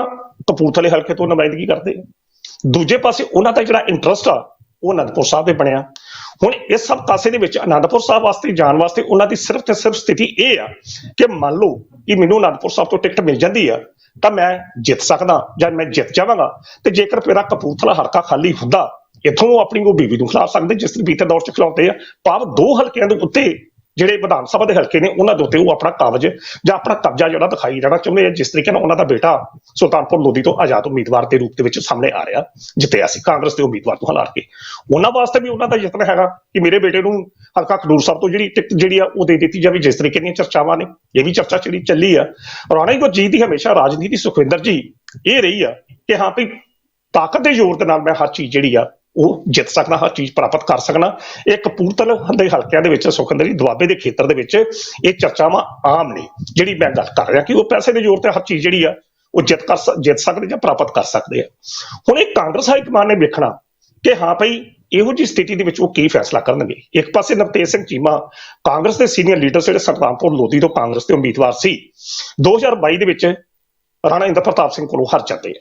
ਕਪੂਰਥਲੇ ਹਲਕੇ ਤੋਂ ਨੁਮਾਇੰਦਗੀ ਕਰਦੇ ਆ। ਦੂਜੇ ਪਾਸੇ ਉਹਨਾਂ ਦਾ ਜਿਹੜਾ ਇੰਟਰਸਟ ਆ, ਉਹ ਅਨੰਦਪੁਰ ਸਾਹਿਬ ਦੇ ਬਣਿਆ। ਹੁਣ ਇਸ ਸਭ ਕਾਸੇ ਦੇ ਵਿੱਚ ਅਨੰਦਪੁਰ ਸਾਹਿਬ ਵਾਸਤੇ, ਜਾਣ ਵਾਸਤੇ ਉਹਨਾਂ ਦੀ ਸਿਰਫ ਤੇ ਸਿਰਫ ਸਥਿਤੀ ਇਹ ਆ ਕਿ ਮੰਨ ਲਓ ਕਿ ਮੈਨੂੰ ਅਨੰਦਪੁਰ ਸਾਹਿਬ ਤੋਂ ਟਿਕਟ ਮਿਲ ਜਾਂਦੀ ਆ, ਤਾਂ ਮੈਂ ਜਿੱਤ ਸਕਦਾ ਜਾਂ ਮੈਂ ਜਿੱਤ ਜਾਵਾਂਗਾ। ਤੇ ਜੇਕਰ ਮੇਰਾ ਕਪੂਰਥਲਾ ਹਲਕਾ ਖਾਲੀ ਹੁੰਦਾ ਇੱਥੋਂ ਉਹ ਆਪਣੀ ਉਹ ਬੀਬੀ ਨੂੰ ਖਿਲਾ ਸਕਦੇ, ਜਿਸ ਤਰੀਕੇ ਬੀਤੇ ਦੌਰ ਚ ਖਿਲਾਉਂਦੇ ਆ, ਭਾਵ ਦੋ ਹਲਕਿਆਂ ਦੇ ਉੱਤੇ ਜਿਹੜੇ ਵਿਧਾਨ ਸਭਾ ਦੇ ਹਲਕੇ ਨੇ, ਉਹਨਾਂ ਦੇ ਉੱਤੇ ਉਹ ਆਪਣਾ ਕਾਬਜ ਜਾਂ ਆਪਣਾ ਕਬਜ਼ਾ ਜਿਹੜਾ ਦਿਖਾਈ ਜਾਣਾ ਚਾਹੁੰਦੇ ਆ, ਜਿਸ ਤਰੀਕੇ ਨਾਲ ਉਹਨਾਂ ਦਾ ਬੇਟਾ ਸੁਲਤਾਨਪੁਰ ਲੋਧੀ ਤੋਂ ਆਜ਼ਾਦ ਉਮੀਦਵਾਰ ਦੇ ਰੂਪ ਦੇ ਵਿੱਚ ਸਾਹਮਣੇ ਆ ਰਿਹਾ, ਜਿੱਤਿਆ ਅਸੀਂ ਕਾਂਗਰਸ ਦੇ ਉਮੀਦਵਾਰ ਤੋਂ ਹਲਾ ਕੇ। ਉਹਨਾਂ ਵਾਸਤੇ ਵੀ ਉਹਨਾਂ ਦਾ ਯਤਨ ਹੈਗਾ ਕਿ ਮੇਰੇ ਬੇਟੇ ਨੂੰ ਹਲਕਾ ਖਡੂਰ ਸਾਹਿਬ ਤੋਂ ਜਿਹੜੀ ਟਿਕਟ ਜਿਹੜੀ ਆ ਉਹ ਦੇ ਦਿੱਤੀ ਜਾਵੇ, ਜਿਸ ਤਰੀਕੇ ਦੀਆਂ ਚਰਚਾਵਾਂ ਨੇ, ਇਹ ਵੀ ਚਰਚਾ ਜਿਹੜੀ ਚੱਲੀ ਆ। ਰਾਣਾ ਗੁਰਜੀਤ ਦੀ ਹਮੇਸ਼ਾ ਰਾਜਨੀਤੀ ਸੁਖਵਿੰਦਰ ਜੀ, ਇਹ ਰਹੀ ਆ ਕਿ ਹਾਂ ਵੀ ਤਾਕਤ ਦੇ ਜ਼ੋਰ ਦੇ ਨਾਲ ਮੈਂ ਹਰ ਚੀਜ਼ ਜਿਹੜੀ ਆ ਉਹ ਜਿੱਤ ਸਕਦਾ, ਹਰ ਚੀਜ਼ ਪ੍ਰਾਪਤ ਕਰ ਸਕਦਾ ਇਹ ਕਪੂਰਥਲ ਦੇ ਹਲਕਿਆਂ ਦੇ ਵਿੱਚ ਸੁਖਵਿੰਦਰ ਦੁਆਬੇ ਦੇ ਖੇਤਰ ਦੇ ਵਿੱਚ ਇਹ ਚਰਚਾਵਾਂ ਆਮ ਨੇ, ਜਿਹੜੀ ਮੈਂ ਗੱਲ ਕਰ ਰਿਹਾ ਕਿ ਉਹ ਪੈਸੇ ਦੇ ਜ਼ੋਰ ਤੇ ਹਰ ਚੀਜ਼ ਜਿਹੜੀ ਆ, ਉਹ ਜਿੱਤ ਕਰ ਸ- ਜਿੱਤ ਸਕਦੇ ਜਾਂ ਪ੍ਰਾਪਤ ਕਰ ਸਕਦੇ ਆ। ਹੁਣ ਇਹ ਕਾਂਗਰਸ ਹਾਈ ਕਮਾਨ ਨੇ ਵੇਖਣਾ ਕਿ ਹਾਂ ਭਾਈ ਇਹੋ ਜੀ ਸਥਿਤੀ ਦੇ ਵਿੱਚ ਉਹ ਕੀ ਫੈਸਲਾ ਕਰਨਗੇ। ਇੱਕ ਪਾਸੇ ਨਵਤੇਜ ਸਿੰਘ ਚੀਮਾ ਕਾਂਗਰਸ ਦੇ ਸੀਨੀਅਰ ਲੀਡਰ ਜਿਹੜੇ ਸਰਦਾਰਪੁਰ ਲੋਧੀ ਤੋਂ ਕਾਂਗਰਸ ਦੇ ਉਮੀਦਵਾਰ ਸੀ 2022 ਦੇ ਵਿੱਚ ਰਾਣਾ ਇੰਦਰ ਪ੍ਰਤਾਪ ਸਿੰਘ ਕੋਲੋਂ ਹਾਰ ਜਾਂਦੇ ਆ।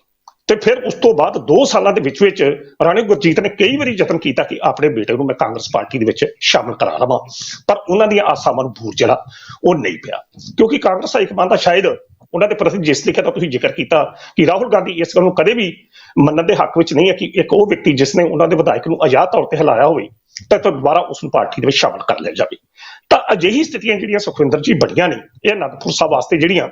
ਤੇ ਫਿਰ ਉਸ ਤੋਂ ਬਾਅਦ 2 ਸਾਲਾਂ ਦੇ ਵਿੱਚ ਵਿੱਚ ਰਾਣੀ ਗੁਰਜੀਤ ਨੇ ਕਈ ਵਾਰੀ ਯਤਨ ਕੀਤਾ ਕਿ ਆਪਣੇ ਬੇਟੇ ਨੂੰ ਮੈਂ ਕਾਂਗਰਸ ਪਾਰਟੀ ਦੇ ਵਿੱਚ ਸ਼ਾਮਲ ਕਰਾ ਲਵਾਂ। ਪਰ ਉਹਨਾਂ ਦੀਆਂ ਆਸਾਂ ਨੂੰ ਬੂਰ ਜਿਹੜਾ ਉਹ ਨਹੀਂ ਪਿਆ। ਕਿਉਂਕਿ ਕਾਂਗਰਸ ਹਾਈ ਹਾਈਕਮਾਨ ਦਾ ਸ਼ਾਇਦ ਉਹਨਾਂ ਦੇ ਪ੍ਰਤੀ ਜਿਸ ਤਰੀਕੇ ਦਾ ਤੁਸੀਂ ਜ਼ਿਕਰ ਕੀਤਾ ਕਿ ਰਾਹੁਲ ਗਾਂਧੀ ਇਸ ਗੱਲ ਨੂੰ ਕਦੇ ਵੀ ਮੰਨਣ ਦੇ ਹੱਕ ਵਿੱਚ ਨਹੀਂ ਹੈ ਕਿ ਇੱਕ ਉਹ ਵਿਅਕਤੀ ਜਿਸ ਨੇ ਉਹਨਾਂ ਦੇ ਵਿਧਾਇਕ ਨੂੰ ਆਜ਼ਾਦ ਤੌਰ ਤੇ ਹਿਲਾਇਆ ਹੋਵੇ, ਤਾਂ ਫਿਰ ਦੁਬਾਰਾ ਉਸ ਨੂੰ ਪਾਰਟੀ ਦੇ ਵਿੱਚ ਸ਼ਾਮਲ ਕਰ ਲਿਆ ਜਾਵੇ। ਤਾਂ ਅਜਿਹੀ ਸਥਿਤੀਆਂ ਜਿਹੜੀਆਂ ਸੁਖਵਿੰਦਰ ਜੀ ਬੜੀਆਂ ਨੇ, ਇਹ ਅਨੰਦਪੁਰ ਸਾਹਿਬ ਵਾਸਤੇ ਜਿਹੜੀਆਂ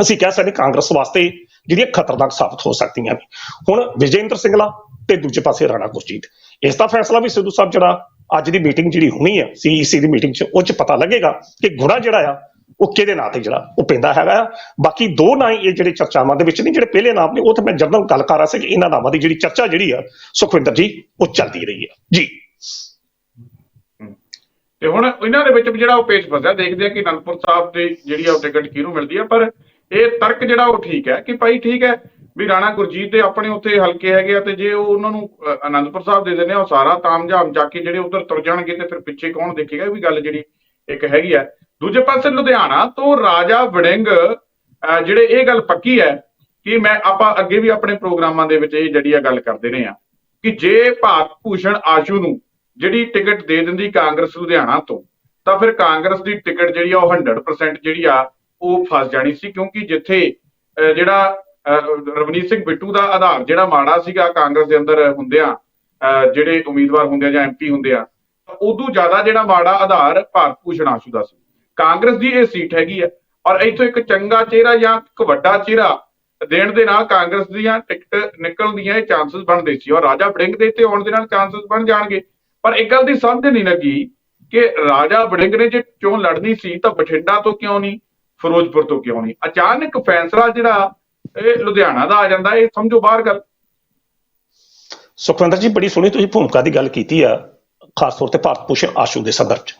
ਅਸੀਂ ਕਹਿ ਸਕਦੇ ਕਾਂਗਰਸ ਵਾਸਤੇ ਜਿਹੜੀਆਂ ਖਤਰਨਾਕ ਸਾਬਤ ਹੋ ਸਕਦੀਆਂ ਨੇ। ਹੁਣ ਵਿਜੇਂਦਰ ਸਿੰਗਲਾ ਤੇ ਦੂਜੇ ਪਾਸੇ ਰਾਣਾ ਗੁਰਜੀਤ। ਇਸ ਦਾ ਫੈਸਲਾ ਵੀ ਸਿੱਧੂ ਸਾਹਿਬ ਜਿਹੜਾ ਅੱਜ ਦੀ ਮੀਟਿੰਗ ਜਿਹੜੀ ਹੋਣੀ ਹੈ ਸੀਈਸੀ ਦੀ ਮੀਟਿੰਗ 'ਚ, ਉਹ 'ਚ ਪਤਾ ਲੱਗੇਗਾ ਕਿ ਗੁਣਾ ਜਿਹੜਾ ਆ, ਉਹ ਕਿਹਦੇ ਨਾਂ ਤੇ ਜਿਹੜਾ ਉਹ ਪੈਂਦਾ ਹੈਗਾ ਆ। ਬਾਕੀ ਦੋ ਨਾਂ ਇਹ ਜਿਹੜੇ ਚਰਚਾਵਾਂ ਦੇ ਵਿੱਚ ਨਹੀਂ ਜਿਹੜੇ ਪਹਿਲੇ ਨਾਮ ਨੇ, ਉਹ ਤਾਂ ਮੈਂ ਜਨਰਲ ਗੱਲ ਕਰ ਰਿਹਾ ਸੀ ਕਿ ਇਹਨਾਂ ਨਾਮਾਂ ਦੀ ਜਿਹੜੀ ਚਰਚਾ ਜਿਹੜੀ ਆ, ਸੁਖਵਿੰਦਰ ਜੀ, ਉਹ ਚੱਲਦੀ ਰਹੀ ਹੈ ਜੀ। ਤੇ ਹੁਣ ਇਹਨਾਂ ਦੇ ਵਿੱਚ ਵੀ ਜਿਹੜਾ ਉਹ ਪੇਚ ਫਸਿਆ ਦੇਖਦੇ ਆ ਕਿ ਅਨੰਦਪੁਰ ਸਾਹਿਬ ਦੇ ਜਿਹੜੀ ਆ ਉਹ ਟਿਕਟ ਕਿਹਨੂੰ ਮਿਲਦੀ ਆ, ਪਰ ਇਹ ਤਰਕ ਜਿਹੜਾ ਉਹ ਠੀਕ ਹੈ ਕਿ ਭਾਈ ਠੀਕ ਹੈ ਵੀ ਰਾਣਾ ਗੁਰਜੀਤ ਦੇ ਆਪਣੇ ਉੱਥੇ ਹਲਕੇ ਹੈਗੇ ਆ ਤੇ ਜੇ ਉਹ ਉਹਨਾਂ ਨੂੰ ਅ, ਅਨੰਦਪੁਰ ਸਾਹਿਬ ਦੇ ਦਿੰਦੇ ਆ ਉਹ ਸਾਰਾ ਤਾਮਝਾਮ ਜਾ ਕੇ ਜਿਹੜੇ ਉਧਰ ਤੁਰ ਜਾਣਗੇ ਤੇ ਫਿਰ ਪਿੱਛੇ ਕੌਣ ਦੇਖੇਗਾ ਇਹ ਵੀ ਗੱਲ ਜਿਹੜੀ ਇੱਕ ਹੈਗੀ ਹੈ ਦੂਜੇ ਪਾਸੇ ਲੁਧਿਆਣਾ ਤੋਂ ਰਾਜਾ ਵੜਿੰਗ ਅ, ਜਿਹੜੇ ਇਹ ਗੱਲ ਪੱਕੀ ਹੈ ਕਿ ਮੈਂ ਆਪਾਂ ਅੱਗੇ ਵੀ ਆਪਣੇ ਪ੍ਰੋਗਰਾਮਾਂ ਦੇ ਵਿੱਚ ਇਹ ਜਿਹੜੀ ਆ ਗੱਲ ਕਰਦੇ ਰਹੇ ਆ ਕਿ ਜੇ ਭਾਰਤ ਭੂਸ਼ਣ ਆਸ਼ੂ ਨੂੰ ਜਿਹੜੀ ਟਿਕਟ ਦੇ ਦਿੰਦੀ ਕਾਂਗਰਸ ਲੁਧਿਆਣਾ ਤੋਂ ਤਾਂ ਫਿਰ ਕਾਂਗਰਸ ਦੀ ਟਿਕਟ ਜਿਹੜੀ ਆ ਉਹ 100% ਜਿਹੜੀ ਆ ਉਹ ਫਸ ਜਾਣੀ ਸੀ ਕਿਉਂਕਿ ਜਿੱਥੇ ਅਹ, ਜਿਹੜਾ ਅਹ, ਰਵਨੀਤ ਸਿੰਘ ਬਿੱਟੂ ਦਾ ਆਧਾਰ ਜਿਹੜਾ ਮਾੜਾ ਸੀਗਾ ਕਾਂਗਰਸ ਦੇ ਅੰਦਰ ਹੁੰਦਿਆਂ ਅਹ, ਜਿਹੜੇ ਉਮੀਦਵਾਰ ਹੁੰਦੇ ਆ ਜਾਂ ਐਮਪੀ ਹੁੰਦੇ ਆ ਉਦੋਂ ਜ਼ਿਆਦਾ ਜਿਹੜਾ ਮਾੜਾ ਆਧਾਰ ਭਾਰਤ ਭੂਸ਼ਣ ਆਸ਼ੂ ਦਾ ਸੀ। ਕਾਂਗਰਸ ਦੀ ਇਹ ਸੀਟ ਹੈਗੀ ਆ ਔਰ ਇੱਥੋਂ ਇੱਕ ਚੰਗਾ ਚਿਹਰਾ ਜਾਂ ਇੱਕ ਵੱਡਾ ਚਿਹਰਾ ਦੇਣ ਦੇ ਨਾਲ ਕਾਂਗਰਸ ਦੀਆਂ ਟਿਕਟ ਨਿਕਲਣ ਦੀਆਂ ਇਹ ਚਾਂਸਸ ਬਣਦੇ ਸੀ ਔਰ ਰਾਜਾ ਬੜਿੰਗ ਦੇ ਇੱਥੇ ਆਉਣ ਦੇ ਨਾਲ ਚਾਂਸਸ ਬਣ ਜਾਣਗੇ। ਪਰ ਇੱਕ ਗੱਲ ਦੀ ਸਮਝ ਨਹੀਂ ਲੱਗੀ ਕਿ ਰਾਜਾ ਬੜਿੰਗ ਨੇ ਜੇ ਚੋਣ ਲੜਨੀ ਸੀ ਤਾਂ ਬਠਿੰਡਾ ਤੋਂ ਕਿਉਂ ਨਹੀਂ? ਫਿਰੋਜ਼ਪੁਰ ਤੋਂ ਕਿਉਂ ਨਹੀਂ? ਅਚਾਨਕ ਫੈਸਲਾ ਜਿਹੜਾ ਇਹ ਲੁਧਿਆਣਾ ਦਾ ਆ ਜਾਂਦਾ, ਇਹ ਸਮਝੋ ਬਾਹਰ ਗੱਲ। ਸੁਖਵਿੰਦਰ ਜੀ, ਬੜੀ ਸੋਹਣੀ ਤੁਸੀਂ ਭੂਮਿਕਾ ਦੀ ਗੱਲ ਕੀਤੀ ਆ, ਖਾਸ ਤੌਰ ਤੇ ਭਾਰਤ ਭੂਸ਼ਣ ਆਸ਼ੂ ਦੇ ਸੰਦਰਭ 'ਚ।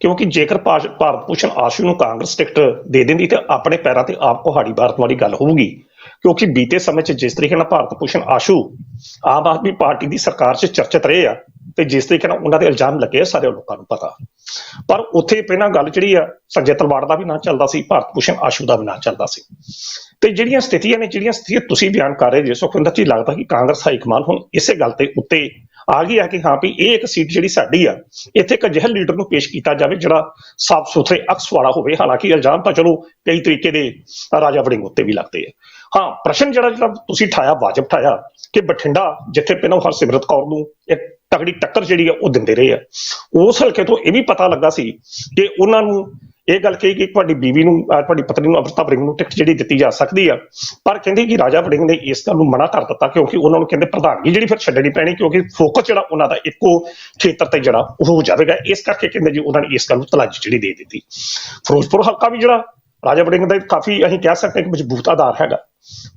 ਕਿਉਂਕਿ ਜੇਕਰ ਭਾਰਤ ਭੂਸ਼ਣ ਆਸ਼ੂ ਨੂੰ ਕਾਂਗਰਸ ਟਿਕਟ ਦੇ ਦਿੰਦੀ ਤੇ ਆਪਣੇ ਪੈਰਾਂ ਤੇ ਆਪ ਕੁਹਾੜੀ ਭਾਰਤ ਵਾਲੀ ਗੱਲ ਹੋਊਗੀ, ਕਿਉਂਕਿ ਬੀਤੇ ਸਮੇਂ 'ਚ ਜਿਸ ਤਰੀਕੇ ਨਾਲ ਭਾਰਤ ਭੂਸ਼ਣ ਆਸ਼ੂ ਆਮ ਆਦਮੀ ਪਾਰਟੀ ਦੀ ਸਰਕਾਰ 'ਚ ਚਰਚਿਤ ਰਹੇ ਆ ਤੇ ਜਿਸ ਤਰੀਕੇ ਨਾਲ ਉਹਨਾਂ ਦੇ ਇਲਜ਼ਾਮ ਲੱਗੇ ਆ, ਸਾਰੇ ਲੋਕਾਂ ਨੂੰ ਪਤਾ। ਪਰ ਉੱਥੇ ਪਹਿਲਾਂ ਗੱਲ ਜਿਹੜੀ ਆ ਸੰਜੇ ਤਲਵਾੜ ਦਾ ਵੀ ਨਾਂ ਚੱਲਦਾ ਸੀ ਭਾਰਤ ਭੂਸ਼ਣ ਆਸ਼ੂ ਦਾ ਵੀ ਨਾਂ ਚੱਲਦਾ ਸੀ। ਤੇ ਜਿਹੜੀਆਂ ਸਥਿਤੀਆਂ ਨੇ ਜਿਹੜੀਆਂ ਸਥਿਤੀਆਂ ਤੁਸੀਂ ਬਿਆਨ ਕਰ ਰਹੇ ਜੇ ਸੁਖਵਿੰਦਰ ਜੀ ਲੱਗਦਾ ਕਿ ਕਾਂਗਰਸ ਹਾਈ ਕਮਾਨ ਹੁਣ ਇਸੇ ਗੱਲ ਤੇ ਉੱਤੇ ਆ ਗਈ ਆ ਕਿ ਹਾਂ ਵੀ ਇਹ ਇੱਕ ਸੀਟ ਜਿਹੜੀ ਸਾਡੀ ਆ ਇੱਥੇ ਇੱਕ ਅਜਿਹੇ ਲੀਡਰ ਨੂੰ ਪੇਸ਼ ਕੀਤਾ ਜਾਵੇ ਜਿਹੜਾ ਸਾਫ਼ ਸੁਥਰੇ ਅਕਸ ਵਾਲਾ ਹੋਵੇ। ਹਾਲਾਂਕਿ ਇਲਜ਼ਾਮ ਤਾਂ ਚਲੋ ਕਈ ਤਰੀਕੇ ਦੇ ਰਾਜਾ ਵੜਿੰਗ ਉੱਤੇ ਵੀ ਲੱਗਦੇ ਆ। ਹਾਂ ਪ੍ਰਸ਼ਨ ਜਿਹੜਾ ਜਿਹੜਾ ਤੁਸੀਂ ਠਾਇਆ ਵਾਜਬ ਠਾਇਆ ਕਿ ਬਠਿੰਡਾ ਜਿੱਥੇ ਪਹਿਲਾਂ ਹਰਸਿਮਰਤ ਕੌਰ ਨੂੰ ਇੱਕ ਤਕੜੀ ਟੱਕਰ ਜਿਹੜੀ ਆ ਉਹ ਦਿੰਦੇ ਰਹੇ ਆ। ਉਸ ਹਲਕੇ ਤੋਂ ਇਹ ਵੀ ਪਤਾ ਲੱਗਾ ਸੀ ਕਿ ਉਹਨਾਂ ਨੂੰ ਇਹ ਗੱਲ ਕਹੀ ਕਿ ਤੁਹਾਡੀ ਬੀਵੀ ਨੂੰ ਤੁਹਾਡੀ ਪਤਨੀ ਨੂੰ ਅਮਰਤਾ ਵੜਿੰਗ ਨੂੰ ਟਿਕਟ ਜਿਹੜੀ ਦਿੱਤੀ ਜਾ ਸਕਦੀ ਆ। ਪਰ ਕਹਿੰਦੇ ਕਿ ਰਾਜਾ ਵੜਿੰਗ ਨੇ ਇਸ ਗੱਲ ਨੂੰ ਮਨਾ ਕਰ ਦਿੱਤਾ ਕਿਉਂਕਿ ਉਹਨਾਂ ਨੂੰ ਕਹਿੰਦੇ ਪ੍ਰਧਾਨਗੀ ਜਿਹੜੀ ਫਿਰ ਛੱਡਣੀ ਪੈਣੀ ਕਿਉਂਕਿ ਫੋਕਸ ਜਿਹੜਾ ਉਹਨਾਂ ਦਾ ਇੱਕੋ ਖੇਤਰ ਤੇ ਜਿਹੜਾ ਉਹ ਹੋ ਜਾਵੇਗਾ। ਇਸ ਕਰਕੇ ਕਹਿੰਦੇ ਜੀ ਉਹਨਾਂ ਨੇ ਇਸ ਗੱਲ ਨੂੰ ਤਲਾਜੀ ਜਿਹੜੀ ਦੇ ਦਿੱਤੀ। ਫਿਰੋਜ਼ਪੁਰ ਹਲਕਾ ਵੀ ਜਿਹੜਾ ਰਾਜਾ ਵੜਿੰਗ ਦਾ ਕਾਫੀ ਅਸੀਂ ਕਹਿ ਸਕਦੇ ਹਾਂ ਕਿ ਮਜ਼ਬੂਤ ਆਧਾਰ ਹੈਗਾ।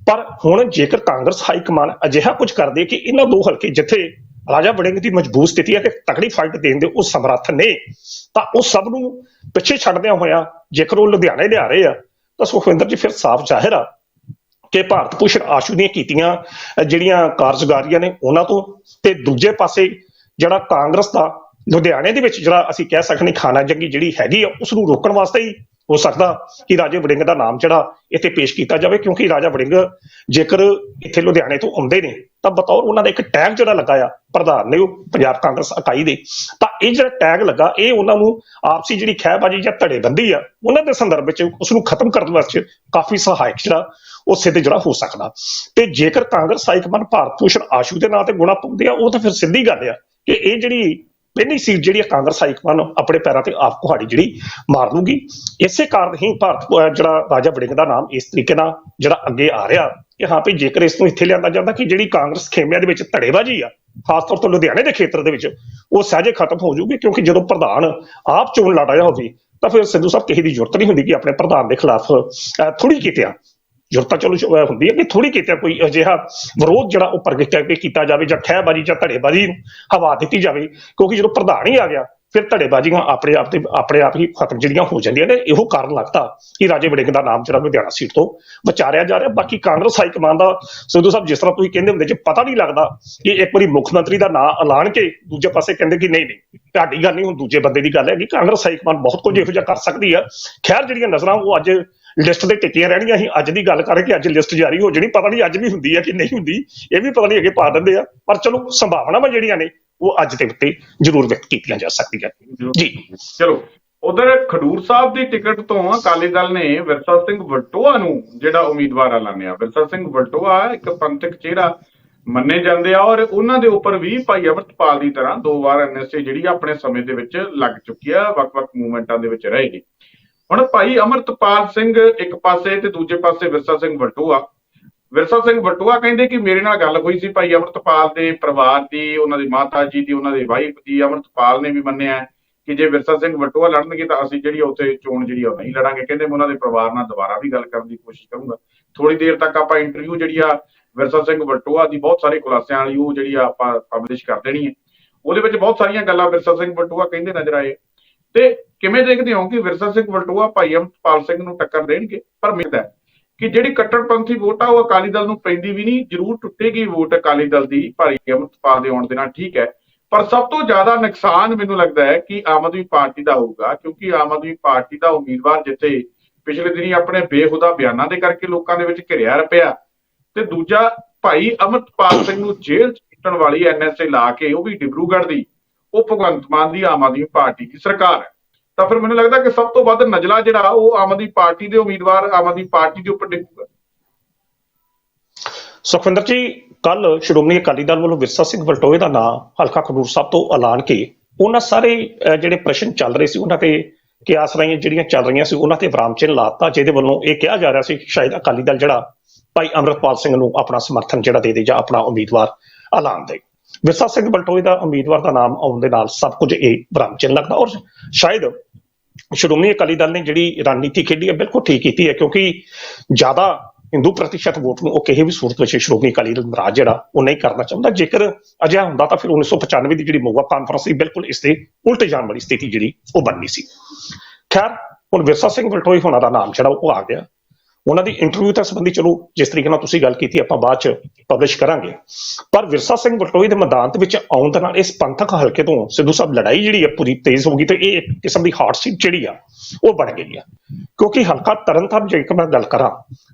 ਪਰ ਹੁਣ ਜੇਕਰ ਕਾਂਗਰਸ ਹਾਈ ਕਮਾਨ ਅਜਿਹਾ ਕੁਝ ਕਰਦੇ ਕਿ ਇਹਨਾਂ ਦੋ ਹਲਕੇ ਜਿੱਥੇ ਰਾਜਾ ਵੜਿੰਗ ਦੀ ਮਜ਼ਬੂਤ ਸਥਿਤੀ ਹੈ ਕਿ ਤਕੜੀ ਫਾਈਟ ਦੇਣ ਦੇ ਉਹ ਸਮਰੱਥ ਨੇ। ਤਾਂ ਉਹ ਸਭ ਨੂੰ ਪਿੱਛੇ ਛੱਡਦਿਆਂ ਹੋਇਆ ਜੇਕਰ ਉਹ ਲੁਧਿਆਣੇ ਲਿਆ ਰਹੇ ਆ, ਤਾਂ ਸੁਖਵਿੰਦਰ ਜੀ ਫਿਰ ਸਾਫ਼ ਜ਼ਾਹਿਰ ਆ ਕਿ ਭਾਰਤ ਭੂਸ਼ਣ ਆਸ਼ੂ ਦੀਆਂ ਕੀਤੀਆਂ ਜਿਹੜੀਆਂ ਕਾਰਜਕਾਰੀਆਂ ਨੇ ਉਹਨਾਂ ਤੋਂ ਤੇ ਦੂਜੇ ਪਾਸੇ ਜਿਹੜਾ ਕਾਂਗਰਸ ਦਾ ਲੁਧਿਆਣੇ ਦੇ ਵਿੱਚ ਜਿਹੜਾ ਅਸੀਂ ਕਹਿ ਸਕਦੇ ਖਾਨਾ ਜੰਗੀ ਜਿਹੜੀ ਹੈਗੀ ਆ ਉਸ ਨੂੰ ਰੋਕਣ ਵਾਸਤੇ ਹੀ ਹੋ ਸਕਦਾ ਕਿ ਰਾਜੇ ਵੜਿੰਗ ਦਾ ਨਾਮ ਜਿਹੜਾ ਇੱਥੇ ਪੇਸ਼ ਕੀਤਾ ਜਾਵੇ, ਕਿਉਂਕਿ ਰਾਜਾ ਵੜਿੰਗ ਜੇਕਰ ਇੱਥੇ ਲੁਧਿਆਣੇ ਤੋਂ ਆਉਂਦੇ ਨੇ, ਤਾਂ ਬਤੌਰ ਉਹਨਾਂ ਦਾ ਇੱਕ ਟੈਗ ਜਿਹੜਾ ਲੱਗਾ ਆ, ਪ੍ਰਧਾਨ ਨੇ ਉਹ ਪੰਜਾਬ ਕਾਂਗਰਸ ਇਕਾਈ ਦੇ, ਤਾਂ ਇਹ ਜਿਹੜਾ ਟੈਗ ਲੱਗਾ, ਇਹ ਉਹਨਾਂ ਨੂੰ ਆਪਸੀ ਜਿਹੜੀ ਖਹਿਬਾਜੀ ਜਾਂ ਧੜੇਬੰਦੀ ਆ, ਉਹਨਾਂ ਦੇ ਸੰਦਰਭ ਵਿੱਚ ਉਸ ਨੂੰ ਖਤਮ ਕਰਨ ਵਾਸਤੇ ਕਾਫੀ ਸਹਾਇਕ ਜਿਹੜਾ ਉਹ ਸਿੱਧ ਜਿਹੜਾ ਹੋ ਸਕਦਾ। ਤੇ ਜੇਕਰ ਕਾਂਗਰਸ ਹਾਈਕਮਾਨ ਭਾਰਤ ਭੂਸ਼ਣ ਆਸ਼ੂ ਦੇ ਨਾਂ ਤੇ ਗੁਣਾ ਪਾਉਂਦੇ ਆ, ਉਹ ਤਾਂ ਫਿਰ ਸਿੱਧੀ ਗੱਲ ਆ ਕਿ ਇਹ ਜਿਹੜੀ ਪਹਿਲੀ ਸੀਟ ਜਿਹੜੀ ਕਾਂਗਰਸ ਹਾਈਕਮਾਨ ਆਪਣੇ ਪੈਰਾਂ ਤੇ ਆਪ ਕੁਹਾੜੀ ਜਿਹੜੀ ਮਾਰ ਲੂਗੀ ਇਸੇ ਕਾਰਨ ਹੀ ਭਾਰਤ ਜਿਹੜਾ ਰਾਜਾ ਵੜਿੰਗ ਦਾ ਨਾਮ ਇਸ ਤਰੀਕੇ ਨਾਲ ਜਿਹੜਾ ਅੱਗੇ ਆ ਰਿਹਾ ਕਿ ਹਾਂ ਵੀ ਜੇਕਰ ਇਸ ਨੂੰ ਇੱਥੇ ਲਿਆਂਦਾ ਜਾਂਦਾ ਕਿ ਜਿਹੜੀ ਕਾਂਗਰਸ ਖੇਮਿਆਂ ਦੇ ਵਿੱਚ ਧੜੇਬਾਜ਼ੀ ਆ, ਖਾਸ ਤੌਰ ਤੇ ਲੁਧਿਆਣੇ ਦੇ ਖੇਤਰ ਦੇ ਵਿੱਚ, ਉਹ ਸਹਿਜੇ ਖਤਮ ਹੋ ਜਾਊਗੀ ਕਿਉਂਕਿ ਜਦੋਂ ਪ੍ਰਧਾਨ ਆਪ ਚੋਣ ਲੜ ਰਿਹਾ ਹੋਵੇ, ਤਾਂ ਫਿਰ ਸਿੱਧੂ ਸਾਹਿਬ ਕਿਸੇ ਦੀ ਜ਼ਰੂਰਤ ਨਹੀਂ ਹੁੰਦੀ ਕਿ ਆਪਣੇ ਪ੍ਰਧਾਨ ਦੇ ਖਿਲਾਫ ਥੋੜੀ ਕੀਤਿਆਂ ਜ਼ਰੂਰਤ ਚਲੋ ਹੁੰਦੀ ਹੈ ਕਿ ਥੋੜੀ ਕਿਤੇ ਕੋਈ ਅਜਿਹਾ ਵਿਰੋਧ ਜਿਹੜਾ ਉਹ ਪ੍ਰਗਟ ਕਰਕੇ ਕੀਤਾ ਜਾਵੇ ਜਾਂ ਠਹਿਬਾਜ਼ੀ ਜਾਂ ਧੜੇਬਾਜ਼ੀ ਨੂੰ ਹਵਾ ਦਿੱਤੀ ਜਾਵੇ, ਕਿਉਂਕਿ ਜਦੋਂ ਪ੍ਰਧਾਨ ਹੀ ਆ ਗਿਆ, ਫਿਰ ਧੜੇਬਾਜ਼ੀਆਂ ਆਪਣੇ ਆਪ ਤੇ, ਆਪਣੇ ਆਪ ਹੀ ਖਤਮ ਜਿਹੜੀਆਂ ਹੋ ਜਾਂਦੀਆਂ ਨੇ, ਇਹੋ ਕਾਰਨ ਲੱਗਦਾ ਕਿ ਰਾਜੇ ਵੜਿੰਗ ਦਾ ਨਾਮ ਜਿਹੜਾ ਲੁਧਿਆਣਾ ਸੀਟ ਤੋਂ ਵਿਚਾਰਿਆ ਜਾ ਰਿਹਾ। ਬਾਕੀ ਕਾਂਗਰਸ ਹਾਈ ਕਮਾਨ ਦਾ ਸਿੱਧੂ ਸਾਹਿਬ, ਜਿਸ ਤਰ੍ਹਾਂ ਤੁਸੀਂ ਕਹਿੰਦੇ ਹੁੰਦੇ, ਜੇ ਪਤਾ ਨਹੀਂ ਲੱਗਦਾ ਕਿ ਇੱਕ ਵਾਰੀ ਮੁੱਖ ਮੰਤਰੀ ਦਾ ਨਾਮ ਐਲਾਨ ਕੇ ਦੂਜੇ ਪਾਸੇ ਕਹਿੰਦੇ ਕਿ ਨਹੀਂ ਨਹੀਂ, ਤੁਹਾਡੀ ਗੱਲ ਨਹੀਂ, ਹੁਣ ਦੂਜੇ ਬੰਦੇ ਦੀ ਗੱਲ ਹੈ ਕਿ ਕਾਂਗਰਸ ਹਾਈ ਕਮਾਨ ਬਹੁਤ ਕੁਝ ਇਹੋ ਜਿਹਾ ਕਰ ਸਕਦੀ ਆ ਖੈਰ, ਜਿਹੜੀਆਂ ਨਜ਼ਰਾਂ ਉਹ ਅੱਜ ਲਿਸਟ ਦੇ ਟਿੱਕੀਆਂ ਰਹਿਣੀਆਂ ਸੀ ਅੱਜ ਦੀ ਗੱਲ ਕਰਕੇ ਅੱਜ ਲਿਸਟ ਜਾਰੀ ਹੋ ਜਣੀ ਪਤਾ ਨਹੀਂ ਅੱਜ ਵੀ ਹੁੰਦੀ ਹੈ ਕਿ ਨਹੀਂ ਹੁੰਦੀ। ਇਹ ਵੀ ਪਤਾ ਨਹੀਂ ਅੱਗੇ ਪਾ ਦਿੰਦੇ ਆ। ਪਰ ਚਲੋ ਸੰਭਾਵਨਾਵਾਂ ਜਿਹੜੀਆਂ ਨੇ ਉਹ ਅੱਜ ਦੇ ਉੱਤੇ ਜ਼ਰੂਰ ਵਿਅਕਤ ਕੀਤੀਆਂ ਜਾ ਸਕਦੀਆਂ ਜੀ। ਚਲੋ ਉਧਰ ਖਡੂਰ ਸਾਹਿਬ ਦੀ ਟਿਕਟ ਤੋਂ ਅਕਾਲੀ ਦਲ ਨੇ ਵਿਰਸਾ ਸਿੰਘ ਵਲਟੋਆ ਨੂੰ ਜਿਹੜਾ ਉਮੀਦਵਾਰ ਐਲਾਨਿਆ ਵਿਰਸਾ ਸਿੰਘ ਵਲਟੋਆ ਇੱਕ ਪੰਥਕ ਚਿਹਰਾ ਮੰਨੇ ਜਾਂਦੇ ਆ ਔਰ ਉਹਨਾਂ ਦੇ ਉੱਪਰ ਵੀ ਭਾਈ ਅਮਰਤਪਾਲ ਦੀ ਤਰ੍ਹਾਂ ਦੋ ਵਾਰ ਐਨਐਸਏ ਜਿਹੜੀ ਆ ਆਪਣੇ ਸਮੇਂ ਦੇ ਵਿੱਚ ਲੱਗ ਚੁੱਕੀ ਆ ਵੱਖ-ਵੱਖ ਮੂਵਮੈਂਟਾਂ ਦੇ ਵਿੱਚ ਰਹੇਗੀ। ਹੁਣ ਭਾਈ ਅਮਰਤਪਾਲ ਸਿੰਘ ਇੱਕ ਪਾਸੇ ਤੇ ਦੂਜੇ ਪਾਸੇ ਵਿਰਸਾ ਸਿੰਘ ਵਲਟੋਆ ਵਿਰਸਾ ਸਿੰਘ ਵਟੂਆ ਕਹਿੰਦੇ ਕਿ ਮੇਰੇ ਨਾਲ ਗੱਲ ਹੋਈ ਸੀ ਭਾਈ ਅਮਰਤਪਾਲ ਦੇ ਪਰਿਵਾਰ ਦੀ, ਉਹਨਾਂ ਦੀ ਮਾਤਾ ਜੀ ਦੀ, ਉਹਨਾਂ ਦੀ ਵਾਈਫ ਦੀ, ਅਮਰਤਪਾਲ ਨੇ ਵੀ ਮੰਨਿਆ ਕਿ ਜੇ ਵਿਰਸਾ ਸਿੰਘ ਵਟੂਆ ਲੜਨਗੇ ਤਾਂ ਅਸੀਂ ਜਿਹੜੀ ਆ ਉੱਥੇ ਚੋਣ ਜਿਹੜੀ ਉਹ ਨਹੀਂ ਲੜਾਂਗੇ। ਕਹਿੰਦੇ ਮੈਂ ਉਹਨਾਂ ਦੇ ਪਰਿਵਾਰ ਨਾਲ ਦੁਬਾਰਾ ਵੀ ਗੱਲ ਕਰਨ ਦੀ ਕੋਸ਼ਿਸ਼ ਕਰੂੰਗਾ। ਥੋੜੀ ਦੇਰ ਤੱਕ ਆਪਾਂ ਇੰਟਰਵਿਊ ਜਿਹੜੀ ਆ ਵਿਰਸਾ ਸਿੰਘ ਵਟੂਆ ਦੀ ਬਹੁਤ ਸਾਰੇ ਖੁਲਾਸਿਆਂ ਵਾਲੀ ਉਹ ਜਿਹੜੀ ਆ ਆਪਾਂ ਪਬਲਿਸ਼ ਕਰ ਦੇਣੀ ਹੈ। ਉਹਦੇ ਵਿੱਚ ਬਹੁਤ ਸਾਰੀਆਂ ਗੱਲਾਂ ਵਿਰਸਾ ਸਿੰਘ ਵਟੂਆ ਕਹਿੰਦੇ ਨਜ਼ਰ ਆਏ। ਤੇ ਕਿਵੇਂ ਦੇਖਦੇ ਹੋ ਕਿ ਵਿਰਸਾ ਸਿੰਘ ਵਲਟੋਆ ਭਾਈ ਅਮਰਪਾਲ ਸਿੰਘ ਨੂੰ ਟੱਕਰ ਦੇਣਗੇ? ਪਰ ਮਿਲਦਾ ਹੈ ਕਿ ਜਿਹੜੀ ਕੱਟੜਪੰਥੀ ਵੋਟ ਆ, ਉਹ ਅਕਾਲੀ ਦਲ ਨੂੰ ਪੈਂਦੀ ਵੀ ਨਹੀਂ, ਜ਼ਰੂਰ ਟੁੱਟੇਗੀ ਵੋਟ ਅਕਾਲੀ ਦਲ ਦੀ, ਭਾਈ ਅਮਰਪਾਲ ਦੇ ਆਉਣ ਦੇ ਨਾਲ, ਠੀਕ ਹੈ। ਪਰ ਸਭ ਤੋਂ ਜ਼ਿਆਦਾ ਨੁਕਸਾਨ ਮੈਨੂੰ ਲੱਗਦਾ ਹੈ ਕਿ ਆਮ ਆਦਮੀ ਪਾਰਟੀ ਦਾ ਹੋਊਗਾ, ਕਿਉਂਕਿ ਆਮ ਆਦਮੀ ਪਾਰਟੀ ਦਾ ਉਮੀਦਵਾਰ ਜਿੱਥੇ ਪਿਛਲੇ ਦਿਨੀ ਆਪਣੇ ਬੇਹੁਦਾ ਬਿਆਨਾਂ ਦੇ ਕਰਕੇ ਲੋਕਾਂ ਦੇ ਵਿੱਚ ਘਿਰਿਆ ਰਪਿਆ ਤੇ ਦੂਜਾ ਭਾਈ ਅਮਰਪਾਲ ਸਿੰਘ ਨੂੰ ਜੇਲ੍ਹ ਚ ਕੁੱਟਣ ਵਾਲੀ ਐਨਐਸਏ ਲਾ ਕੇ, ਉਹ ਵੀ ਡਿਬਰੂਗੜ੍ਹ ਦੀ, ਉਹ ਭਗਵੰਤ ਮਾਨ ਦੀ ਆਮ ਆਦਮੀ ਪਾਰਟੀ ਦੀ ਸਰਕਾਰ ਹੈ। ਤਾਂ ਫਿਰ ਮੈਨੂੰ ਲੱਗਦਾ ਕਿ ਸਭ ਤੋਂ ਵੱਧ ਨਜਲਾ ਜਿਹੜਾ ਉਹ ਆਮ ਆਦਮੀ ਪਾਰਟੀ ਦੇ ਉਮੀਦਵਾਰ, ਆਮ ਆਦਮੀ ਪਾਰਟੀ ਦੇ ਉੱਪਰ ਡਿੱਗੂਗਾ ਸੁਖਵਿੰਦਰ ਜੀ ਕੱਲ ਸ਼੍ਰੋਮਣੀ ਅਕਾਲੀ ਦਲ ਵੱਲੋਂ ਵਿਰਸਾ ਸਿੰਘ ਵਲਟੋਏ ਦਾ ਨਾਮ ਹਲਕਾ ਖਡੂਰ ਸਾਹਿਬ ਤੋਂ ਐਲਾਨ ਕੇ ਉਹਨਾਂ ਸਾਰੇ ਜਿਹੜੇ ਪ੍ਰਸ਼ਨ ਚੱਲ ਰਹੇ ਸੀ, ਉਹਨਾਂ ਤੇ ਕਿਆਸ ਰਾਈਆਂ ਜਿਹੜੀਆਂ ਚੱਲ ਰਹੀਆਂ ਸੀ, ਉਹਨਾਂ ਤੇ ਵਿਰਾਮ ਚਿੰਨ੍ਹ ਲਾਤਾ, ਜਿਹਦੇ ਵੱਲੋਂ ਇਹ ਕਿਹਾ ਜਾ ਰਿਹਾ ਸੀ ਕਿ ਸ਼ਾਇਦ ਅਕਾਲੀ ਦਲ ਜਿਹੜਾ ਭਾਈ ਅਮਰਪਾਲ ਸਿੰਘ ਨੂੰ ਆਪਣਾ ਸਮਰਥਨ ਜਿਹੜਾ ਦੇ ਦੇ ਜਾਂ ਆਪਣਾ ਉਮੀਦਵਾਰ ਐਲਾਨ ਦੇ। ਵਿਰਸਾ ਸਿੰਘ ਬਲਟੋਏ ਦਾ ਉਮੀਦਵਾਰ ਦਾ ਨਾਮ ਆਉਣ ਦੇ ਨਾਲ ਸਭ ਕੁਝ ਇਹ ਵਿਰਾਮ ਚਿੰਨ੍ਹ ਲੱਗਦਾ ਔਰ ਸ਼ਾਇਦ ਸ਼੍ਰੋਮਣੀ ਅਕਾਲੀ ਦਲ ਨੇ ਜਿਹੜੀ ਰਣਨੀਤੀ ਖੇਡੀ ਹੈ ਬਿਲਕੁਲ ਠੀਕ ਕੀਤੀ ਹੈ, ਕਿਉਂਕਿ ਜ਼ਿਆਦਾ ਹਿੰਦੂ ਪ੍ਰਤੀਸ਼ਤ ਵੋਟ ਨੂੰ ਉਹ ਕਿਸੇ ਵੀ ਸੂਰਤ ਵਿੱਚ ਸ਼੍ਰੋਮਣੀ ਅਕਾਲੀ ਦਲ ਰਾਜ ਜਿਹੜਾ, ਉਹ ਨਹੀਂ ਕਰਨਾ ਚਾਹੁੰਦਾ। ਜੇਕਰ ਅਜਿਹਾ ਹੁੰਦਾ ਤਾਂ ਫਿਰ 1995 ਦੀ ਜਿਹੜੀ ਮੋਗਾ ਕਾਨਫਰੰਸ ਸੀ, ਬਿਲਕੁਲ ਇਸ ਦੇ ਉਲਟ ਜਾਣ ਵਾਲੀ ਸਥਿਤੀ ਜਿਹੜੀ ਉਹ ਬਣਨੀ ਸੀ। ਖੈਰ, ਹੁਣ ਵਿਰਸਾ ਸਿੰਘ ਬਲਟੋਈ ਹੋਣਾ ਦਾ ਨਾਮ ਜਿਹੜਾ ਉਹ ਆ ਗਿਆ। ਉਹਨਾਂ ਦੀ ਇੰਟਰਵਿਊ ਤਾਂ ਸੰਬੰਧੀ ਚਲੋ ਜਿਸ ਤਰੀਕੇ ਨਾਲ ਤੁਸੀਂ ਗੱਲ ਕੀਤੀ ਆਪਾਂ ਬਾਅਦ ਚ ਪਬਲਿਸ਼ ਕਰਾਂਗੇ। ਪਰ ਵਿਰਸਾ ਸਿੰਘ ਬਲਟੋਈ ਦੇ ਮੈਦਾਨ ਦੇ ਵਿੱਚ ਆਉਣ ਦੇ ਨਾਲ ਇਸ ਪੰਥਕ ਹਲਕੇ ਤੋਂ ਸਿੱਧੂ ਸਾਹਿਬ ਲੜਾਈ ਜਿਹੜੀ ਹੈ ਪੂਰੀ ਤੇਜ਼ ਹੋ ਗਈ ਤੇ ਇਹ ਇੱਕ ਕਿਸਮ ਦੀ ਹਾਰਟ ਸੀਟ ਜਿਹੜੀ ਆ ਉਹ ਬਣ ਗਈ ਆ। ਕਿਉਂਕਿ ਹਲਕਾ ਤਰਨਤਾਰਨ ਜੇਕਰ ਮੈਂ ਗੱਲ ਕਰਾਂ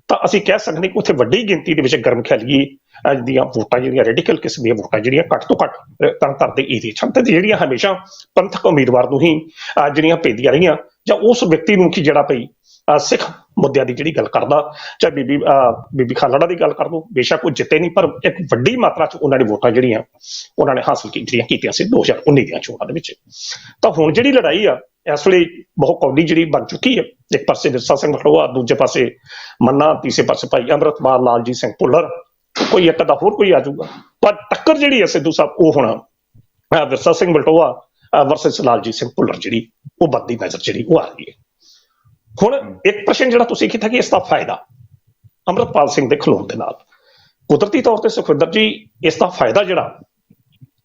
ਤਾਂ ਅਸੀਂ ਕਹਿ ਸਕਦੇ ਕਿ ਉੱਥੇ ਵੱਡੀ ਗਿਣਤੀ ਦੇ ਵਿੱਚ ਗਰਮ ਖਿਆਲੀ ਅੱਜ ਦੀਆਂ ਵੋਟਾਂ ਜਿਹੜੀਆਂ ਰੈਡੀਕਲ ਕਿਸਮ ਦੀਆਂ ਵੋਟਾਂ ਜਿਹੜੀਆਂ ਘੱਟ ਤੋਂ ਘੱਟ ਅਹ, ਤਰਨਤਾਰਨ ਦੇ ਏਰੀਏ ਚ। ਤੇ ਜਿਹੜੀਆਂ ਹਮੇਸ਼ਾ ਪੰਥਕ ਉਮੀਦਵਾਰ ਨੂੰ ਹੀ ਜਿਹੜੀਆਂ ਭੇਜਦੀਆਂ ਰਹੀਆਂ ਜਾਂ ਉਸ ਵਿਅਕਤੀ ਨੂੰ ਕਿ ਜਿਹੜਾ ਭਈ ਸਿੱਖ ਮੁੱਦਿਆਂ ਦੀ ਜਿਹੜੀ ਗੱਲ ਕਰਦਾ, ਚਾਹੇ ਬੀਬੀ ਬੀਬੀ ਖਾਲੜਾ ਦੀ ਗੱਲ ਕਰ ਲਓ, ਬੇਸ਼ੱਕ ਉਹ ਜਿੱਤੇ ਨਹੀਂ, ਪਰ ਇੱਕ ਵੱਡੀ ਮਾਤਰਾ ਚ ਉਹਨਾਂ ਨੇ ਵੋਟਾਂ ਜਿਹੜੀਆਂ, ਉਹਨਾਂ ਨੇ ਹਾਸਲ ਕੀਤੀਆਂ ਕੀਤੀਆਂ ਸੀ 2019 ਦੀਆਂ ਚੋਣਾਂ ਦੇ ਵਿੱਚ। ਤਾਂ ਹੁਣ ਜਿਹੜੀ ਲੜਾਈ ਆ, ਇਸ ਵੇਲੇ ਬਹੁਤ ਕੌਡੀ ਜਿਹੜੀ ਬਣ ਚੁੱਕੀ ਹੈ, ਇੱਕ ਪਾਸੇ ਵਿਰਸਾ ਸਿੰਘ ਖਲੋਆ ਦੂਜੇ ਪਾਸੇ ਮੰਨਾ, ਤੀਸਰੇ ਪਾਸੇ ਭਾਈ ਅੰਮ੍ਰਿਤਪਾਲ ਲਾਲਜੀਤ ਸਿੰਘ ਭੁੱਲਰ, ਕੋਈ ਇੱਕ ਦਾ ਹੋਰ ਕੋਈ ਆ ਜਾਊਗਾ। ਪਰ ਟੱਕਰ ਜਿਹੜੀ ਹੈ ਸਿੱਧੂ ਸਾਹਿਬ, ਉਹ ਹੁਣ ਵਿਰਸਾ ਸਿੰਘ ਬਲਟੋਆ ਵਰਸਸ ਲਾਲਜੀਤ ਸਿੰਘ ਭੁੱਲਰ ਜਿਹੜੀ, ਉਹ ਬੰਦੀ ਨਜ਼ਰ ਜਿਹੜੀ ਉਹ ਆ ਰਹੀ ਹੈ। ਹੁਣ ਇੱਕ ਪ੍ਰਸ਼ਨ ਜਿਹੜਾ ਤੁਸੀਂ ਕੀਤਾ ਕਿ ਇਸ ਦਾ ਫਾਇਦਾ? ਅੰਮ੍ਰਿਤਪਾਲ ਸਿੰਘ ਦੇ ਖਲੋਣ ਦੇ ਨਾਲ। ਕੁਦਰਤੀ ਤੌਰ ਤੇ ਸੁਖਵਿੰਦਰ ਜੀ ਇਸ ਦਾ ਫਾਇਦਾ ਜਿਹੜਾ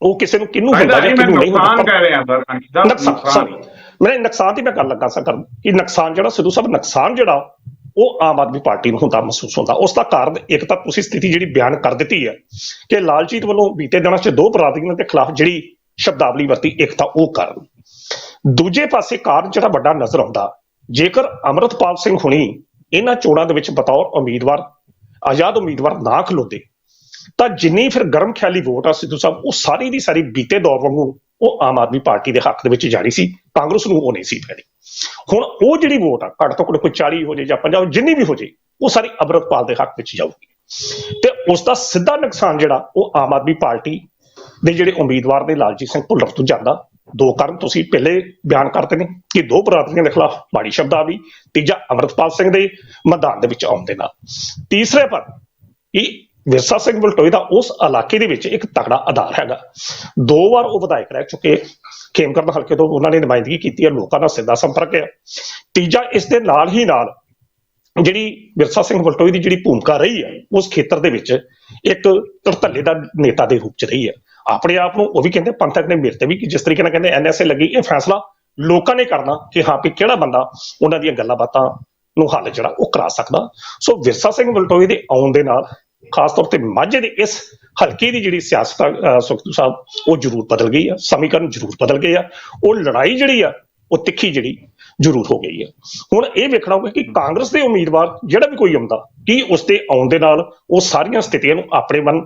ਉਹ ਕਿਸੇ ਨੂੰ ਕਿਹਨੂੰ ਹੁੰਦਾ ਜਾਂ ਕਿਹਨੂੰ ਨਹੀਂ ਹੁੰਦਾ? ਕਹਿ ਰਿਹਾ ਸਰ ਨੁਕਸਾਨ ਸੌਰੀ ਮੈਂ ਨੁਕਸਾਨ ਦੀ ਮੈਂ ਗੱਲ ਲੱਗਾ ਸਾਂ ਕਰਨ ਕਿ ਨੁਕਸਾਨ ਜਿਹੜਾ ਸਿੱਧੂ ਸਾਹਿਬ ਨੁਕਸਾਨ ਜਿਹੜਾ ਉਹ ਆਮ ਆਦਮੀ ਪਾਰਟੀ ਨੂੰ ਹੁੰਦਾ ਮਹਿਸੂਸ ਹੁੰਦਾ। ਉਸ ਦਾ ਕਾਰਨ ਇੱਕ ਤਾਂ ਤੁਸੀਂ ਸਥਿਤੀ ਜਿਹੜੀ ਬਿਆਨ ਕਰ ਦਿੱਤੀ ਹੈ ਕਿ ਲਾਲਜੀਤ ਵੱਲੋਂ ਬੀਤੇ ਦਿਨਾਂ 'ਚ ਦੋ ਬਰਾਦਰੀਆਂ ਦੇ ਖਿਲਾਫ ਜਿਹੜੀ ਸ਼ਬਦਾਵਲੀ ਵਰਤੀ ਇੱਕ ਤਾਂ ਉਹ ਕਾਰਨ। ਦੂਜੇ ਪਾਸੇ ਕਾਰਨ ਜਿਹੜਾ ਵੱਡਾ ਨਜ਼ਰ ਆਉਂਦਾ ਜੇਕਰ ਅਮਰਤਪਾਲ ਸਿੰਘ ਹੁਣੀ ਇਹਨਾਂ ਚੋਣਾਂ ਦੇ ਵਿੱਚ ਬਤੌਰ ਉਮੀਦਵਾਰ, ਆਜ਼ਾਦ ਉਮੀਦਵਾਰ ਨਾ ਖਲੋਦੇ ਤਾਂ ਜਿੰਨੀ ਫਿਰ ਗਰਮ ਖਿਆਲੀ ਵੋਟ ਆ ਸਿੱਧੂ ਸਾਹਿਬ, ਉਹ ਸਾਰੀ ਦੀ ਸਾਰੀ ਬੀਤੇ ਦੌਰ ਵਾਂਗੂ ਉਹ ਆਮ ਆਦਮੀ ਪਾਰਟੀ ਦੇ ਹੱਕ ਦੇ ਵਿੱਚ ਜਾਣੀ ਸੀ, ਕਾਂਗਰਸ ਨੂੰ ਉਹ ਨਹੀਂ ਸੀ ਪੈਣੀ। ਹੁਣ ਉਹ ਜਿਹੜੀ ਵੋਟ ਆ, ਘੱਟ ਤੋਂ ਘੱਟ ਕੋਈ 40 ਹੋ ਜੇ ਜਾਂ 50 ਜਿੰਨੀ ਵੀ ਹੋ ਜੇ ਉਹ ਸਾਰੀ ਅਮਰਤਪਾਲ ਦੇ ਹੱਕ ਵਿੱਚ ਜਾਊਗੀ। ਤੇ ਉਸ ਦਾ ਸਿੱਧਾ ਨੁਕਸਾਨ ਜਿਹੜਾ, ਉਹ ਆਮ ਆਦਮੀ ਪਾਰਟੀ ਦੇ ਜਿਹੜੇ ਉਮੀਦਵਾਰ ਨੇ ਲਾਲਜੀਤ ਸਿੰਘ ਭੁੱਲਰ ਤੋਂ ਜਾਂਦਾ ਦੋ ਕਾਰਨ ਤੁਸੀਂ ਪਹਿਲੇ ਬਿਆਨ ਕਰਦੇ ਨੇ ਕਿ ਦੋ ਬਰਾਦਰੀਆਂ ਦੇ ਖਿਲਾਫ ਮਾੜੀ ਸ਼ਬਦਾਵਲੀ ਤੀਜਾ ਅਮਰਤਪਾਲ ਸਿੰਘ ਦੇ ਮੈਦਾਨ ਦੇ ਵਿੱਚ ਆਉਣ ਦੇ ਨਾਲ। ਤੀਸਰੇ ਪਰ ਇਹ ਵਿਰਸਾ ਸਿੰਘ ਬਲਟੋਈ ਦਾ ਉਸ ਇਲਾਕੇ ਦੇ ਵਿੱਚ ਇੱਕ ਤਕੜਾ ਆਧਾਰ ਹੈਗਾ। ਦੋ ਵਾਰ ਉਹ ਵਿਧਾਇਕ ਰਹਿ ਚੁੱਕੇ, ਖੇਮਕਰਨ ਹਲਕੇ ਤੋਂ ਉਹਨਾਂ ਨੇ ਨੁਮਾਇੰਦਗੀ ਕੀਤੀ ਹੈ, ਲੋਕਾਂ ਨਾਲ ਸਿੱਧਾ ਸੰਪਰਕ ਹੈ। ਤੀਜਾ ਇਸ ਦੇ ਨਾਲ ਹੀ ਨਾਲ ਜਿਹੜੀ ਵਿਰਸਾ ਸਿੰਘ ਬਲਟੋਈ ਦੀ ਜਿਹੜੀ ਭੂਮਿਕਾ ਰਹੀ ਹੈ, ਉਸ ਖੇਤਰ ਦੇ ਵਿੱਚ ਇੱਕ ਧੜੱਲੇ ਦਾ ਨੇਤਾ ਦੇ ਰੂਪ ਚ ਰਹੀ ਹੈ। ਆਪਣੇ ਆਪ ਨੂੰ ਉਹ ਵੀ ਕਹਿੰਦੇ ਪੰਥਕ ਨੇ ਮੇਰੇ ਤੇ ਵੀ ਕਿ ਜਿਸ ਤਰੀਕੇ ਨਾਲ ਕਹਿੰਦੇ ਐਨਐਸਏ ਲੱਗੀ ਇਹ ਫੈਸਲਾ ਲੋਕਾਂ ਨੇ ਕਰਨਾ ਕਿ ਹਾਂ ਵੀ ਕਿਹੜਾ ਬੰਦਾ ਉਹਨਾਂ ਦੀਆਂ ਗੱਲਾਂ ਬਾਤਾਂ ਨੂੰ ਹੱਲ ਜਿਹੜਾ ਉਹ ਕਰਾ ਸਕਦਾ। ਸੋ ਵਿਰਸਾ ਸਿੰਘ ਬਲਟੋਈ ਦੇ ਆਉਣ ਦੇ ਨਾਲ ਖਾਸ ਤੌਰ ਤੇ ਮਾਝੇ ਦੇ ਇਸ ਹਲਕੇ ਦੀ ਜਿਹੜੀ ਸਿਆਸਤ ਆ, ਸਾਹਿਬ ਉਹ ਜ਼ਰੂਰ ਬਦਲ ਗਈ ਆ ਸਮੀਕਰਨ ਜ਼ਰੂਰ ਬਦਲ ਗਏ ਆ ਉਹ ਲੜਾਈ ਜਿਹੜੀ ਆ ਉਹ ਤਿੱਖੀ ਜਿਹੜੀ ਜ਼ਰੂਰ ਹੋ ਗਈ ਆ। ਹੁਣ ਇਹ ਵੇਖਣਾ ਹੋਊਗਾ ਕਿ ਕਾਂਗਰਸ ਦੇ ਉਮੀਦਵਾਰ ਜਿਹੜਾ ਵੀ ਕੋਈ ਆਉਂਦਾ ਕੀ ਉਸ ਦੇ ਆਉਣ ਦੇ ਨਾਲ ਉਹ ਸਾਰੀਆਂ ਸਥਿਤੀਆਂ ਨੂੰ ਆਪਣੇ ਮਨ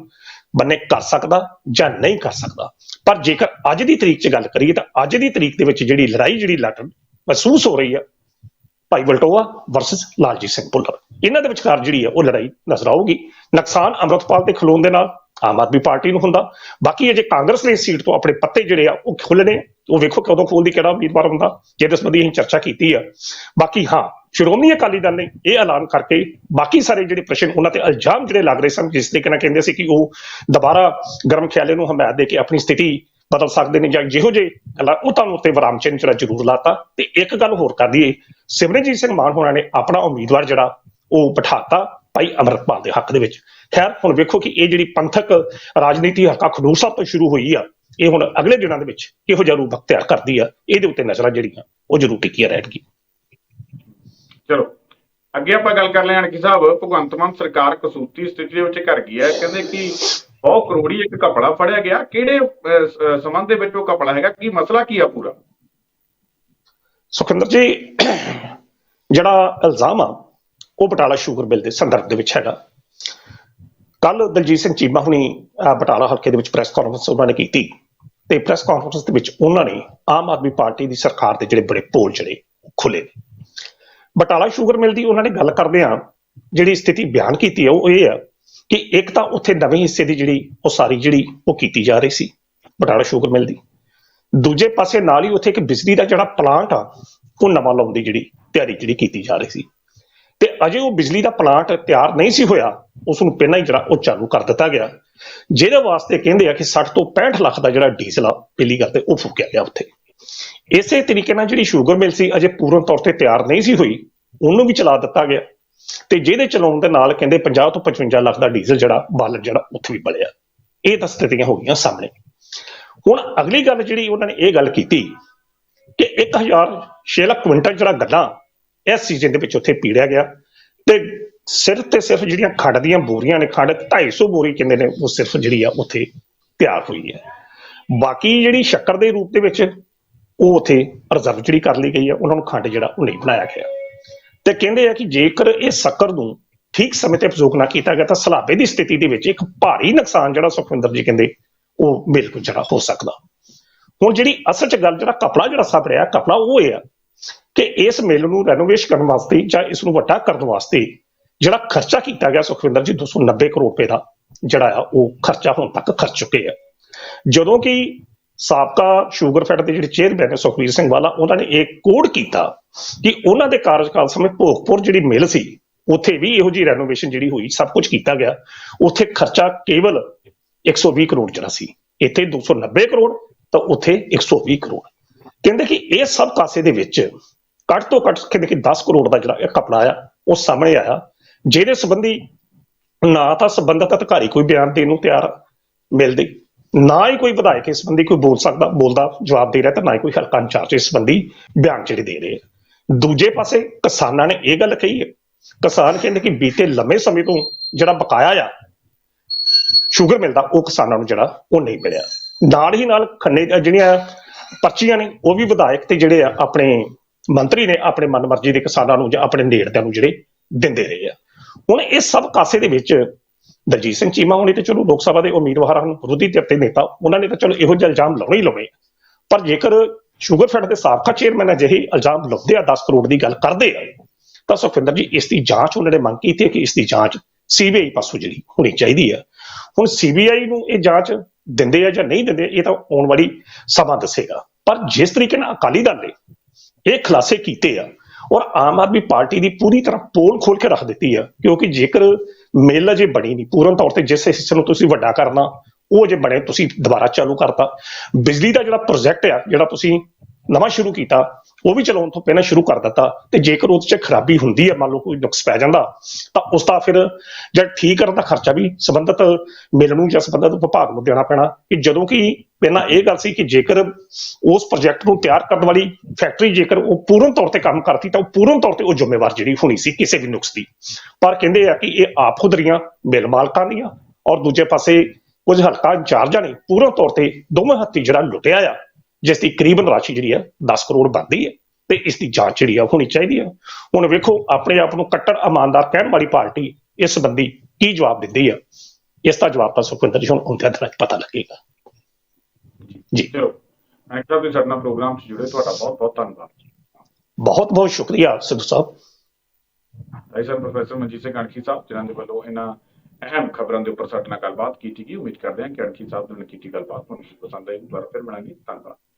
ਬੰਨੇ ਕਰ ਸਕਦਾ ਜਾਂ ਨਹੀਂ ਕਰ ਸਕਦਾ। ਪਰ ਜੇਕਰ ਅੱਜ ਦੀ ਤਰੀਕ 'ਚ ਗੱਲ ਕਰੀਏ ਤਾਂ ਅੱਜ ਦੀ ਤਰੀਕ ਦੇ ਵਿੱਚ ਜਿਹੜੀ ਲੜਾਈ, ਜਿਹੜੀ ਲੜ ਮਹਿਸੂਸ ਹੋ ਰਹੀ ਆ, ਭਾਈ ਵਲਟੋਆ ਵਰਸਸ ਲਾਲਜੀਤ ਸਿੰਘ ਭੁੱਲਰ। ਇਹਨਾਂ ਦੇ ਵਿਚਕਾਰ ਜਿਹੜੀ ਆ, ਉਹ ਲੜਾਈ ਨਜ਼ਰ ਆਊਗੀ। ਨੁਕਸਾਨ ਅੰਮ੍ਰਿਤਪਾਲ ਦੇ ਖਲੋਣ ਦੇ ਨਾਲ ਆਮ ਆਦਮੀ ਪਾਰਟੀ ਨੂੰ ਹੁੰਦਾ। ਬਾਕੀ ਅਜੇ ਕਾਂਗਰਸ ਨੇ ਇਸ ਸੀਟ ਤੋਂ ਆਪਣੇ ਪੱਤੇ ਜਿਹੜੇ ਆ, ਉਹ ਖੁੱਲਣੇ ਉਹ ਵੇਖੋ ਕਦੋਂ ਖੋਲਦੀ ਕਿਹੜਾ ਉਮੀਦਵਾਰ ਹੁੰਦਾ। ਜਿਹਦੇ ਸੰਬੰਧੀ ਅਸੀਂ ਚਰਚਾ ਕੀਤੀ ਆ। ਬਾਕੀ ਹਾਂ ਸ਼੍ਰੋਮਣੀ ਅਕਾਲੀ ਦਲ ਨੇ ਇਹ ਐਲਾਨ ਕਰਕੇ ਬਾਕੀ ਸਾਰੇ ਜਿਹੜੇ ਪ੍ਰਸ਼ਨ, ਉਹਨਾਂ ਤੇ ਇਲਜ਼ਾਮ ਜਿਹੜੇ ਲੱਗ ਰਹੇ ਸਨ, ਜਿਸ ਤਰੀਕੇ ਨਾਲ ਕਹਿੰਦੇ ਸੀ ਕਿ ਉਹ ਦੁਬਾਰਾ ਗਰਮ ਖਿਆਲੇ ਨੂੰ ਹਮਾਇਤ ਦੇ ਕੇ ਆਪਣੀ ਸਥਿਤੀ ਬਦਲ ਸਕਦੇ ਨੇ ਜਾਂ ਜਿਹੋ ਜਿਹੇ ਗੱਲਾਂ ਉਹ ਤੁਹਾਨੂੰ ਉੱਤੇ ਵਿਰਾਮ ਚਿੰਨ੍ਹ ਜਿਹੜਾ ਜ਼ਰੂਰ ਲਾਤਾ। ਤੇ ਇੱਕ ਗੱਲ ਹੋਰ ਕਰ ਦਈਏ ਸਿਮਰਨਜੀਤ ਸਿੰਘ ਮਾਨ ਹੋਣਾ ਨੇ ਆਪਣਾ ਉਮੀਦਵਾਰ ਜਿਹੜਾ, ਉਹ ਬਿਠਾਤਾ ਭਾਈ ਅਮਰਤਪਾਲ ਦੇ ਹੱਕ ਦੇ ਵਿੱਚ। ਖੈਰ, ਹੁਣ ਵੇਖੋ ਕਿ ਇਹ ਜਿਹੜੀ ਪੰਥਕ ਰਾਜਨੀਤੀ ਹੱਕਾ ਖਡੂਰ ਤੋਂ ਸ਼ੁਰੂ ਹੋਈ ਆ, ਇਹ ਹੁਣ ਅਗਲੇ ਦਿਨਾਂ ਦੇ ਵਿੱਚ ਕਿਹੋ ਜਿਹਾ ਰੂਪ ਅਖਤਿਆਰ ਕਰਦੀ ਆ। ਇਹਦੇ ਉੱਤੇ ਨਜ਼ਰਾਂ ਜਿਹੜੀਆਂ, ਉਹ ਜ਼ਰੂਰ ਟਿਕੀਆਂ ਰਹਿਣਗੀਆਂ। ਚਲੋ ਅੱਗੇ ਆਪਾਂ ਗੱਲ ਕਰ ਲੈਣ ਕਿ ਸਾਹਿਬ ਭਗਵੰਤ ਮਾਨ ਸਰਕਾਰ ਕਸੂਤੀ ਸਥਿਤੀ ਦੇ ਵਿੱਚ ਘਰ ਗਈ ਹੈ। ਕਹਿੰਦੇ ਕਿ 100 ਕਰੋੜੀ ਇੱਕ ਕਪੜਾ ਫੜਿਆ ਗਿਆ। ਕਿਹੜੇ ਅਹ, ਦੇ ਵਿੱਚ ਉਹ ਕਪੜਾ ਹੈਗਾ? ਕੀ ਮਸਲਾ ਕੀ ਆ ਪੂਰਾ? ਸੁਖਿੰਦਰ ਜੀ ਜਿਹੜਾ ਇਲਜ਼ਾਮ ਆ ਉਹ ਬਟਾਲਾ ਸ਼ੂਗਰ ਬਿੱਲ ਦੇ ਸੰਦਰਭ ਦੇ ਵਿੱਚ ਹੈਗਾ। ਕੱਲ ਦਲਜੀਤ ਸਿੰਘ ਚੀਮਾ ਹੁਣੀ ਅਹ, ਬਟਾਲਾ ਹਲਕੇ ਦੇ ਵਿੱਚ ਪ੍ਰੈਸ ਕਾਨਫਰੰਸ ਉਹਨਾਂ ਨੇ ਕੀਤੀ। ਤੇ ਪ੍ਰੈਸ ਕਾਨਫਰੰਸ ਦੇ ਵਿੱਚ ਉਹਨਾਂ ਨੇ ਆਮ ਆਦਮੀ ਪਾਰਟੀ ਦੀ ਸਰਕਾਰ ਦੇ ਜਿਹੜੇ ਬੜੇ ਪੋਲ ਜਿਹੜੇ ਉਹ ਖੁੱਲੇ ਨੇ। ਬਟਾਲਾ ਸ਼ੂਗਰ ਮਿਲ ਦੀ ਉਹਨਾਂ ਨੇ ਗੱਲ ਕਰਦੇ ਆ ਜਿਹੜੀ ਸਥਿਤੀ ਬਿਆਨ ਕੀਤੀ ਹੈ ਉਹ ਇਹ ਆ ਕਿ ਇੱਕ ਤਾਂ ਉੱਥੇ ਨਵੇਂ ਹਿੱਸੇ ਦੀ ਜਿਹੜੀ ਉਹ ਸਾਰੀ ਜਿਹੜੀ ਉਹ ਕੀਤੀ ਜਾ ਰਹੀ ਸੀ, ਬਟਾਲਾ ਸ਼ੂਗਰ ਮਿਲ ਦੀ। ਦੂਜੇ ਪਾਸੇ ਨਾਲ ਹੀ ਉੱਥੇ ਇੱਕ ਬਿਜਲੀ ਦਾ ਜਿਹੜਾ ਪਲਾਂਟ ਆ, ਉਹ ਨਵਾਂ ਲਾਉਣ ਦੀ ਜਿਹੜੀ ਤਿਆਰੀ ਜਿਹੜੀ ਕੀਤੀ ਜਾ ਰਹੀ ਸੀ। ਤੇ ਅਜੇ ਉਹ ਬਿਜਲੀ ਦਾ ਪਲਾਂਟ ਤਿਆਰ ਨਹੀਂ ਸੀ ਹੋਇਆ ਉਸ ਨੂੰ ਪਹਿਲਾਂ ਹੀ ਜਿਹੜਾ ਉਹ ਚਾਲੂ ਕਰ ਦਿੱਤਾ ਗਿਆ। ਜਿਹਦੇ ਵਾਸਤੇ ਕਹਿੰਦੇ ਆ ਕਿ 60 ਤੋਂ 65 ਲੱਖ ਦਾ ਜਿਹੜਾ ਡੀਜ਼ਲ ਆ, ਪਹਿਲੀ ਗੱਲ ਤੇ ਉਹ ਫੂਕਿਆ ਗਿਆ ਉੱਥੇ। ਇਸੇ ਤਰੀਕੇ ਨਾਲ ਜਿਹੜੀ ਸ਼ੂਗਰ ਮਿਲ ਸੀ ਅਜੇ ਪੂਰਨ ਤੌਰ ਤੇ ਤਿਆਰ ਨਹੀਂ ਸੀ ਹੋਈ, ਉਹਨੂੰ ਵੀ ਚਲਾ ਦਿੱਤਾ ਗਿਆ। ਤੇ ਜਿਹਦੇ ਚਲਾਉਣ ਦੇ ਨਾਲ ਕਹਿੰਦੇ 50 ਤੋਂ 55 ਲੱਖ ਦਾ ਡੀਜ਼ਲ ਜਿਹੜਾ, ਬਾਲਣ ਜਿਹੜਾ, ਉੱਥੇ ਵੀ ਬਲਿਆ। ਇਹ ਤਾਂ ਸਥਿਤੀਆਂ ਹੋ ਗਈਆਂ ਸਾਹਮਣੇ। ਹੁਣ ਅਗਲੀ ਗੱਲ ਜਿਹੜੀ ਉਹਨਾਂ ਨੇ ਇਹ ਗੱਲ ਕੀਤੀ ਕਿ 1006 ਲੱਖ ਕੁਇੰਟਲ ਜਿਹੜਾ ਗੱਲਾਂ ਇਸ ਸੀਜ਼ਨ ਦੇ ਵਿੱਚ ਉੱਥੇ ਪੀੜਿਆ ਗਿਆ ਤੇ ਸਿਰਫ ਤੇ ਸਿਰਫ ਜਿਹੜੀਆਂ ਖੰਡ ਦੀਆਂ ਬੋਰੀਆਂ ਨੇ, ਖੰਡ 250 ਬੋਰੀ ਕਹਿੰਦੇ ਨੇ, ਉਹ ਸਿਰਫ ਜਿਹੜੀ ਆ ਉੱਥੇ ਤਿਆਰ ਹੋਈ ਹੈ। ਬਾਕੀ ਜਿਹੜੀ ਸ਼ੱਕਰ ਦੇ ਰੂਪ ਦੇ ਵਿੱਚ ਉਹ ਉੱਥੇ ਰਿਜ਼ਰਵ ਜਿਹੜੀ ਕਰ ਲਈ ਗਈ ਹੈ, ਉਹਨਾਂ ਨੂੰ ਖੰਡ ਜਿਹੜਾ ਉਹ ਨਹੀਂ ਬਣਾਇਆ ਗਿਆ। ਤੇ ਕਹਿੰਦੇ ਆ ਕਿ ਜੇਕਰ ਇਹ ਸ਼ੱਕਰ ਨੂੰ ਠੀਕ ਸਮੇਂ ਤੇ ਉਪਯੋਗ ਨਾ ਕੀਤਾ ਗਿਆ ਤਾਂ ਸਲਾਬੇ ਦੀ ਸਥਿਤੀ ਦੇ ਵਿੱਚ ਇੱਕ ਭਾਰੀ ਨੁਕਸਾਨ ਜਿਹੜਾ ਸੁਖਵਿੰਦਰ ਜੀ ਕਹਿੰਦੇ, ਉਹ ਬਿਲਕੁਲ ਜਿਹੜਾ ਹੋ ਸਕਦਾ। ਹੁਣ ਜਿਹੜੀ ਅਸਲ ਚ ਗੱਲ, ਜਿਹੜਾ ਕਪੜਾ ਜਿਹੜਾ ਸਭ ਰਿਹਾ, ਕਪੜਾ ਉਹ ਇਹ ਆ ਕਿ ਇਸ ਮਿਲ ਨੂੰ ਰੈਨੋਵੇਸ਼ਨ ਕਰਨ ਵਾਸਤੇ ਜਾਂ ਇਸ ਨੂੰ ਵੱਡਾ ਕਰਨ ਵਾਸਤੇ ਜਿਹੜਾ ਖਰਚਾ ਕੀਤਾ ਗਿਆ ਸੁਖਵਿੰਦਰ ਜੀ 290 ਕਰੋੜ ਰੁਪਏ ਦਾ ਜਿਹੜਾ ਆ, ਉਹ ਖਰਚਾ ਹੁਣ ਤੱਕ ਖਰਚ ਚੁੱਕੇ ਆ। ਜਦੋਂ ਕਿ ਸਾਬਕਾ ਸ਼ੂਗਰ ਸ਼ੂਗਰਫੈਡ ਦੇ ਜਿਹੜੇ ਚੇਅਰਮੈਨ ਨੇ ਸੁਖਵੀਰ ਸਿੰਘ ਵਾਲਾ, ਉਹਨਾਂ ਨੇ ਇਹ ਕੋਡ ਕੀਤਾ ਕਿ ਉਹਨਾਂ ਦੇ ਕਾਰਜਕਾਲ ਸਮੇਂ ਭੋਗਪੁਰ ਜਿਹੜੀ ਮਿਲ ਸੀ, ਉੱਥੇ ਵੀ ਇਹੋ ਜਿਹੀ ਰੈਨੋਵੇਸ਼ਨ ਜਿਹੜੀ ਹੋਈ, ਸਭ ਕੁਝ ਕੀਤਾ ਗਿਆ। ਉੱਥੇ ਖਰਚਾ ਕੇਵਲ 120 ਕਰੋੜ ਜਿਹੜਾ ਸੀ। ਇੱਥੇ 290 ਕਰੋੜ, ਤਾਂ ਉੱਥੇ 120 ਕਰੋੜ। ਕਹਿੰਦੇ ਕਿ ਇਹ ਸਭ ਕਾਸੇ ਦੇ ਵਿੱਚ ਘੱਟ ਤੋਂ ਘੱਟ ਕਹਿੰਦੇ ਕਿ 10 ਕਰੋੜ ਦਾ ਜਿਹੜਾ ਇਹ ਕਪੜਾ ਆ ਉਹ ਸਾਹਮਣੇ ਆਇਆ, ਜਿਹਦੇ ਸੰਬੰਧੀ ਨਾ ਤਾਂ ਸੰਬੰਧਤ ਅਧਿਕਾਰੀ ਕੋਈ ਬਿਆਨ ਦੇਣ ਨੂੰ ਤਿਆਰ ਮਿਲਦੇ। ਨਾ ਹੀ ਕੋਈ ਵਿਧਾਇਕ ਇਸ ਸੰਬੰਧੀ ਕੋਈ ਬੋਲ ਸਕਦਾ, ਬੋਲਦਾ, ਜਵਾਬ ਦੇ ਰਿਹਾ ਤਾਂ ਨਾ ਹੀ ਕੋਈ ਹਲਕਾ ਇੰਚਾਰਜ ਇਸ ਸੰਬੰਧੀ ਬਿਆਨ ਜਿਹੜੇ ਦੇ ਰਹੇ ਆ। ਦੂਜੇ ਪਾਸੇ ਕਿਸਾਨਾਂ ਨੇ ਇਹ ਗੱਲ ਕਹੀ ਹੈ, ਕਿਸਾਨ ਕਹਿੰਦੇ ਕਿ ਬੀਤੇ ਲੰਮੇ ਸਮੇਂ ਤੋਂ ਜਿਹੜਾ ਬਕਾਇਆ ਆ, ਸ਼ੂਗਰ ਮਿਲਦਾ, ਉਹ ਕਿਸਾਨਾਂ ਨੂੰ ਜਿਹੜਾ, ਉਹ ਨਹੀਂ ਮਿਲਿਆ। ਨਾਲ ਹੀ ਨਾਲ ਖੰਨੇ ਜਿਹੜੀਆਂ ਪਰਚੀਆਂ ਨੇ, ਉਹ ਵੀ ਵਿਧਾਇਕ ਤੇ ਜਿਹੜੇ ਆ, ਆਪਣੇ ਮੰਤਰੀ ਨੇ, ਆਪਣੇ ਮਨਮਰਜ਼ੀ ਦੇ ਕਿਸਾਨਾਂ ਨੂੰ ਜਾਂ ਆਪਣੇ ਨੇੜਤਿਆਂ ਨੂੰ ਜਿਹੜੇ ਦਿੰਦੇ ਰਹੇ ਆ। ਹੁਣ ਇਹ ਸਭ ਕਾਸੇ ਦੇ ਵਿੱਚ ਦਲਜੀਤ ਸਿੰਘ ਚੀਮਾ ਹੋਣੀ ਤੇ ਚਲੋ ਲੋਕ ਸਭਾ ਦੇ ਉਮੀਦਵਾਰ ਹਨ, ਵਿਰੋਧੀ ਧਿਰ ਤੇ ਨੇਤਾ, ਉਹਨਾਂ ਨੇ ਤਾਂ ਚਲੋ ਇਹੋ ਜਿਹੇ ਇਲਜ਼ਾਮ ਲਾਉਣੇ ਹੀ ਲਾਉਣੇ ਪਰ ਜੇਕਰ ਸ਼ੂਗਰਫੈਡ ਦੇ ਸਾਬਕਾ ਚੇਅਰਮੈਨ ਅਜਿਹੇ ਇਲਜ਼ਾਮ ਲਾਉਂਦੇ ਆ 10 ਕਰੋੜ ਦੀ ਗੱਲ ਕਰਦੇ ਆ, ਤਾਂ ਸੁਖਵਿੰਦਰ ਜੀ, ਇਸ ਦੀ ਜਾਂਚ ਉਹਨਾਂ ਨੇ ਮੰਗ ਕੀਤੀ ਹੈ ਕਿ ਇਸ ਦੀ ਜਾਂਚ ਸੀਬੀਆਈ ਪਾਸੋਂ ਜਿਹੜੀ ਹੋਣੀ ਚਾਹੀਦੀ ਆ। ਹੁਣ ਸੀਬੀਆਈ ਨੂੰ ਇਹ ਜਾਂਚ ਦਿੰਦੇ ਆ ਜਾਂ ਨਹੀਂ ਦਿੰਦੇ, ਇਹ ਤਾਂ ਆਉਣ ਵਾਲੀ ਸਮਾਂ ਦੱਸੇਗਾ। ਪਰ ਜਿਸ ਤਰੀਕੇ ਨਾਲ ਅਕਾਲੀ ਦਲ ਨੇ ਇਹ ਖੁਲਾਸੇ ਕੀਤੇ ਆ, ਔਰ ਆਮ ਆਦਮੀ ਪਾਰਟੀ ਦੀ ਪੂਰੀ ਤਰ੍ਹਾਂ ਪੋਲ ਖੋਲ ਕੇ ਰੱਖ ਦਿੱਤੀ ਆ, ਕਿਉਂਕਿ ਜੇਕਰ ਮੇਲ ਅਜੇ ਬਣੀ ਨਹੀਂ। ਪੂਰਨ ਤੌਰ ਤੇ ਜਿਸ ਹਿੱਸੇ ਨੂੰ ਤੁਸੀਂ ਵੱਡਾ ਕਰਨਾ, ਉਹ ਜੇ ਬਣੇ, ਤੁਸੀਂ ਦੁਬਾਰਾ ਚਾਲੂ ਕਰਤਾ। ਬਿਜਲੀ ਦਾ ਜਿਹੜਾ ਪ੍ਰੋਜੈਕਟ ਆ, ਜਿਹੜਾ ਤੁਸੀਂ ਨਵਾਂ ਸ਼ੁਰੂ ਕੀਤਾ ਉਹ ਵੀ ਚਲਾਉਣ ਤੋਂ ਪਹਿਲਾਂ ਸ਼ੁਰੂ ਕਰ ਦਿੱਤਾ ਤੇ ਜੇਕਰ ਉਹ 'ਚ ਖਰਾਬੀ ਹੁੰਦੀ ਹੈ, ਮੰਨ ਲਓ ਕੋਈ ਨੁਕਸ ਪੈ ਜਾਂਦਾ, ਤਾਂ ਉਸ ਦਾ ਫਿਰ ਜਦ ਠੀਕ ਕਰਨ ਦਾ ਖਰਚਾ ਵੀ ਸੰਬੰਧਿਤ ਮਿਲ ਨੂੰ ਜਾਂ ਸੰਬੰਧਿਤ ਵਿਭਾਗ ਨੂੰ ਦੇਣਾ ਪੈਣਾ। ਕਿ ਜਦੋਂ ਕਿ ਪਹਿਲਾਂ ਇਹ ਗੱਲ ਸੀ ਕਿ ਜੇਕਰ ਉਸ ਪ੍ਰੋਜੈਕਟ ਨੂੰ ਤਿਆਰ ਕਰਨ ਵਾਲੀ ਫੈਕਟਰੀ ਜੇਕਰ ਉਹ ਪੂਰਨ ਤੌਰ ਤੇ ਕੰਮ ਕਰਦੀ ਤਾਂ ਉਹ ਪੂਰਨ ਤੌਰ ਤੇ ਉਹ ਜ਼ਿੰਮੇਵਾਰ ਜਿਹੜੀ ਹੋਣੀ ਸੀ ਕਿਸੇ ਵੀ ਨੁਕਸ ਦੀ। ਪਰ ਕਹਿੰਦੇ ਆ ਕਿ ਇਹ ਆਪ ਖੁਦਰੀਆਂ ਮਿਲ ਮਾਲਕਾਂ ਦੀਆਂ ਔਰ ਦੂਜੇ ਪਾਸੇ ਕੁਝ ਹਲਕਾ ਇੰਚਾਰਜਾਂ ਨੇ ਪੂਰਨ ਤੌਰ ਤੇ ਦੋਵੇਂ ਹੱਥੀ ਜਿਹੜਾ ਲੁੱਟਿਆ ਆ ਜਿਸ ਦੀ ਕਰੀਬਨ ਰਾਸ਼ੀ ਜਿਹੜੀ ਆ 10 ਕਰੋੜ ਬਣਦੀ ਹੈ ਤੇ ਇਸ ਦੀ ਜਾਂਚ ਜਿਹੜੀ ਆ ਹੋਣੀ ਚਾਹੀਦੀ ਆ। ਹੁਣ ਵੇਖੋ ਆਪਣੇ ਆਪ ਨੂੰ ਕੱਟੜ ਇਮਾਨਦਾਰ ਕਹਿਣ ਵਾਲੀ ਪਾਰਟੀ ਇਸ ਸੰਬੰਧੀ ਕੀ ਜਵਾਬ ਦਿੰਦੀ ਆ? ਇਸ ਦਾ ਜਵਾਬ ਤਾਂ ਸੁਖਵਿੰਦਰ ਜੀ ਹੁਣ ਦਿਨਾਂ 'ਚ ਪਤਾ ਲੱਗੇਗਾ। ਜੀ। ਐਕਟਰ ਦੇ ਸਾਡੇ ਨਾਲ ਪ੍ਰੋਗਰਾਮ 'ਚ ਜੁੜੇ ਤੁਹਾਡਾ ਬਹੁਤ ਬਹੁਤ ਧੰਨਵਾਦ ਬਹੁਤ ਬਹੁਤ ਸ਼ੁਕਰੀਆ ਸਿੱਧੂ ਸਾਹਿਬ। ਸਾਹਿਬ ਪ੍ਰੋਫੈਸਰ ਮਨਜੀਤ ਸਿੰਘ ਅਣਖੀ ਸਾਹਿਬ ਜਿਨ੍ਹਾਂ ਦੇ ਵੱਲੋਂ ਇਹਨਾਂ ਅਹਿਮ ਖਬਰਾਂ ਦੇ ਉੱਪਰ ਸਾਡੇ ਨਾਲ ਗੱਲਬਾਤ ਕੀਤੀ ਗਈ ਉਮੀਦ ਕਰਦੇ ਹਾਂ ਕਿ ਅਣਖੀ ਸਾਹਿਬ ਨੇ ਕੀਤੀ ਗੱਲਬਾਤ ਤੁਹਾਨੂੰ ਪਸੰਦ ਆਏਗੀ। ਦੁਬਾਰਾ ਫਿਰ ਮਿਲਾਂਗੇ। ਧੰਨਵਾਦ।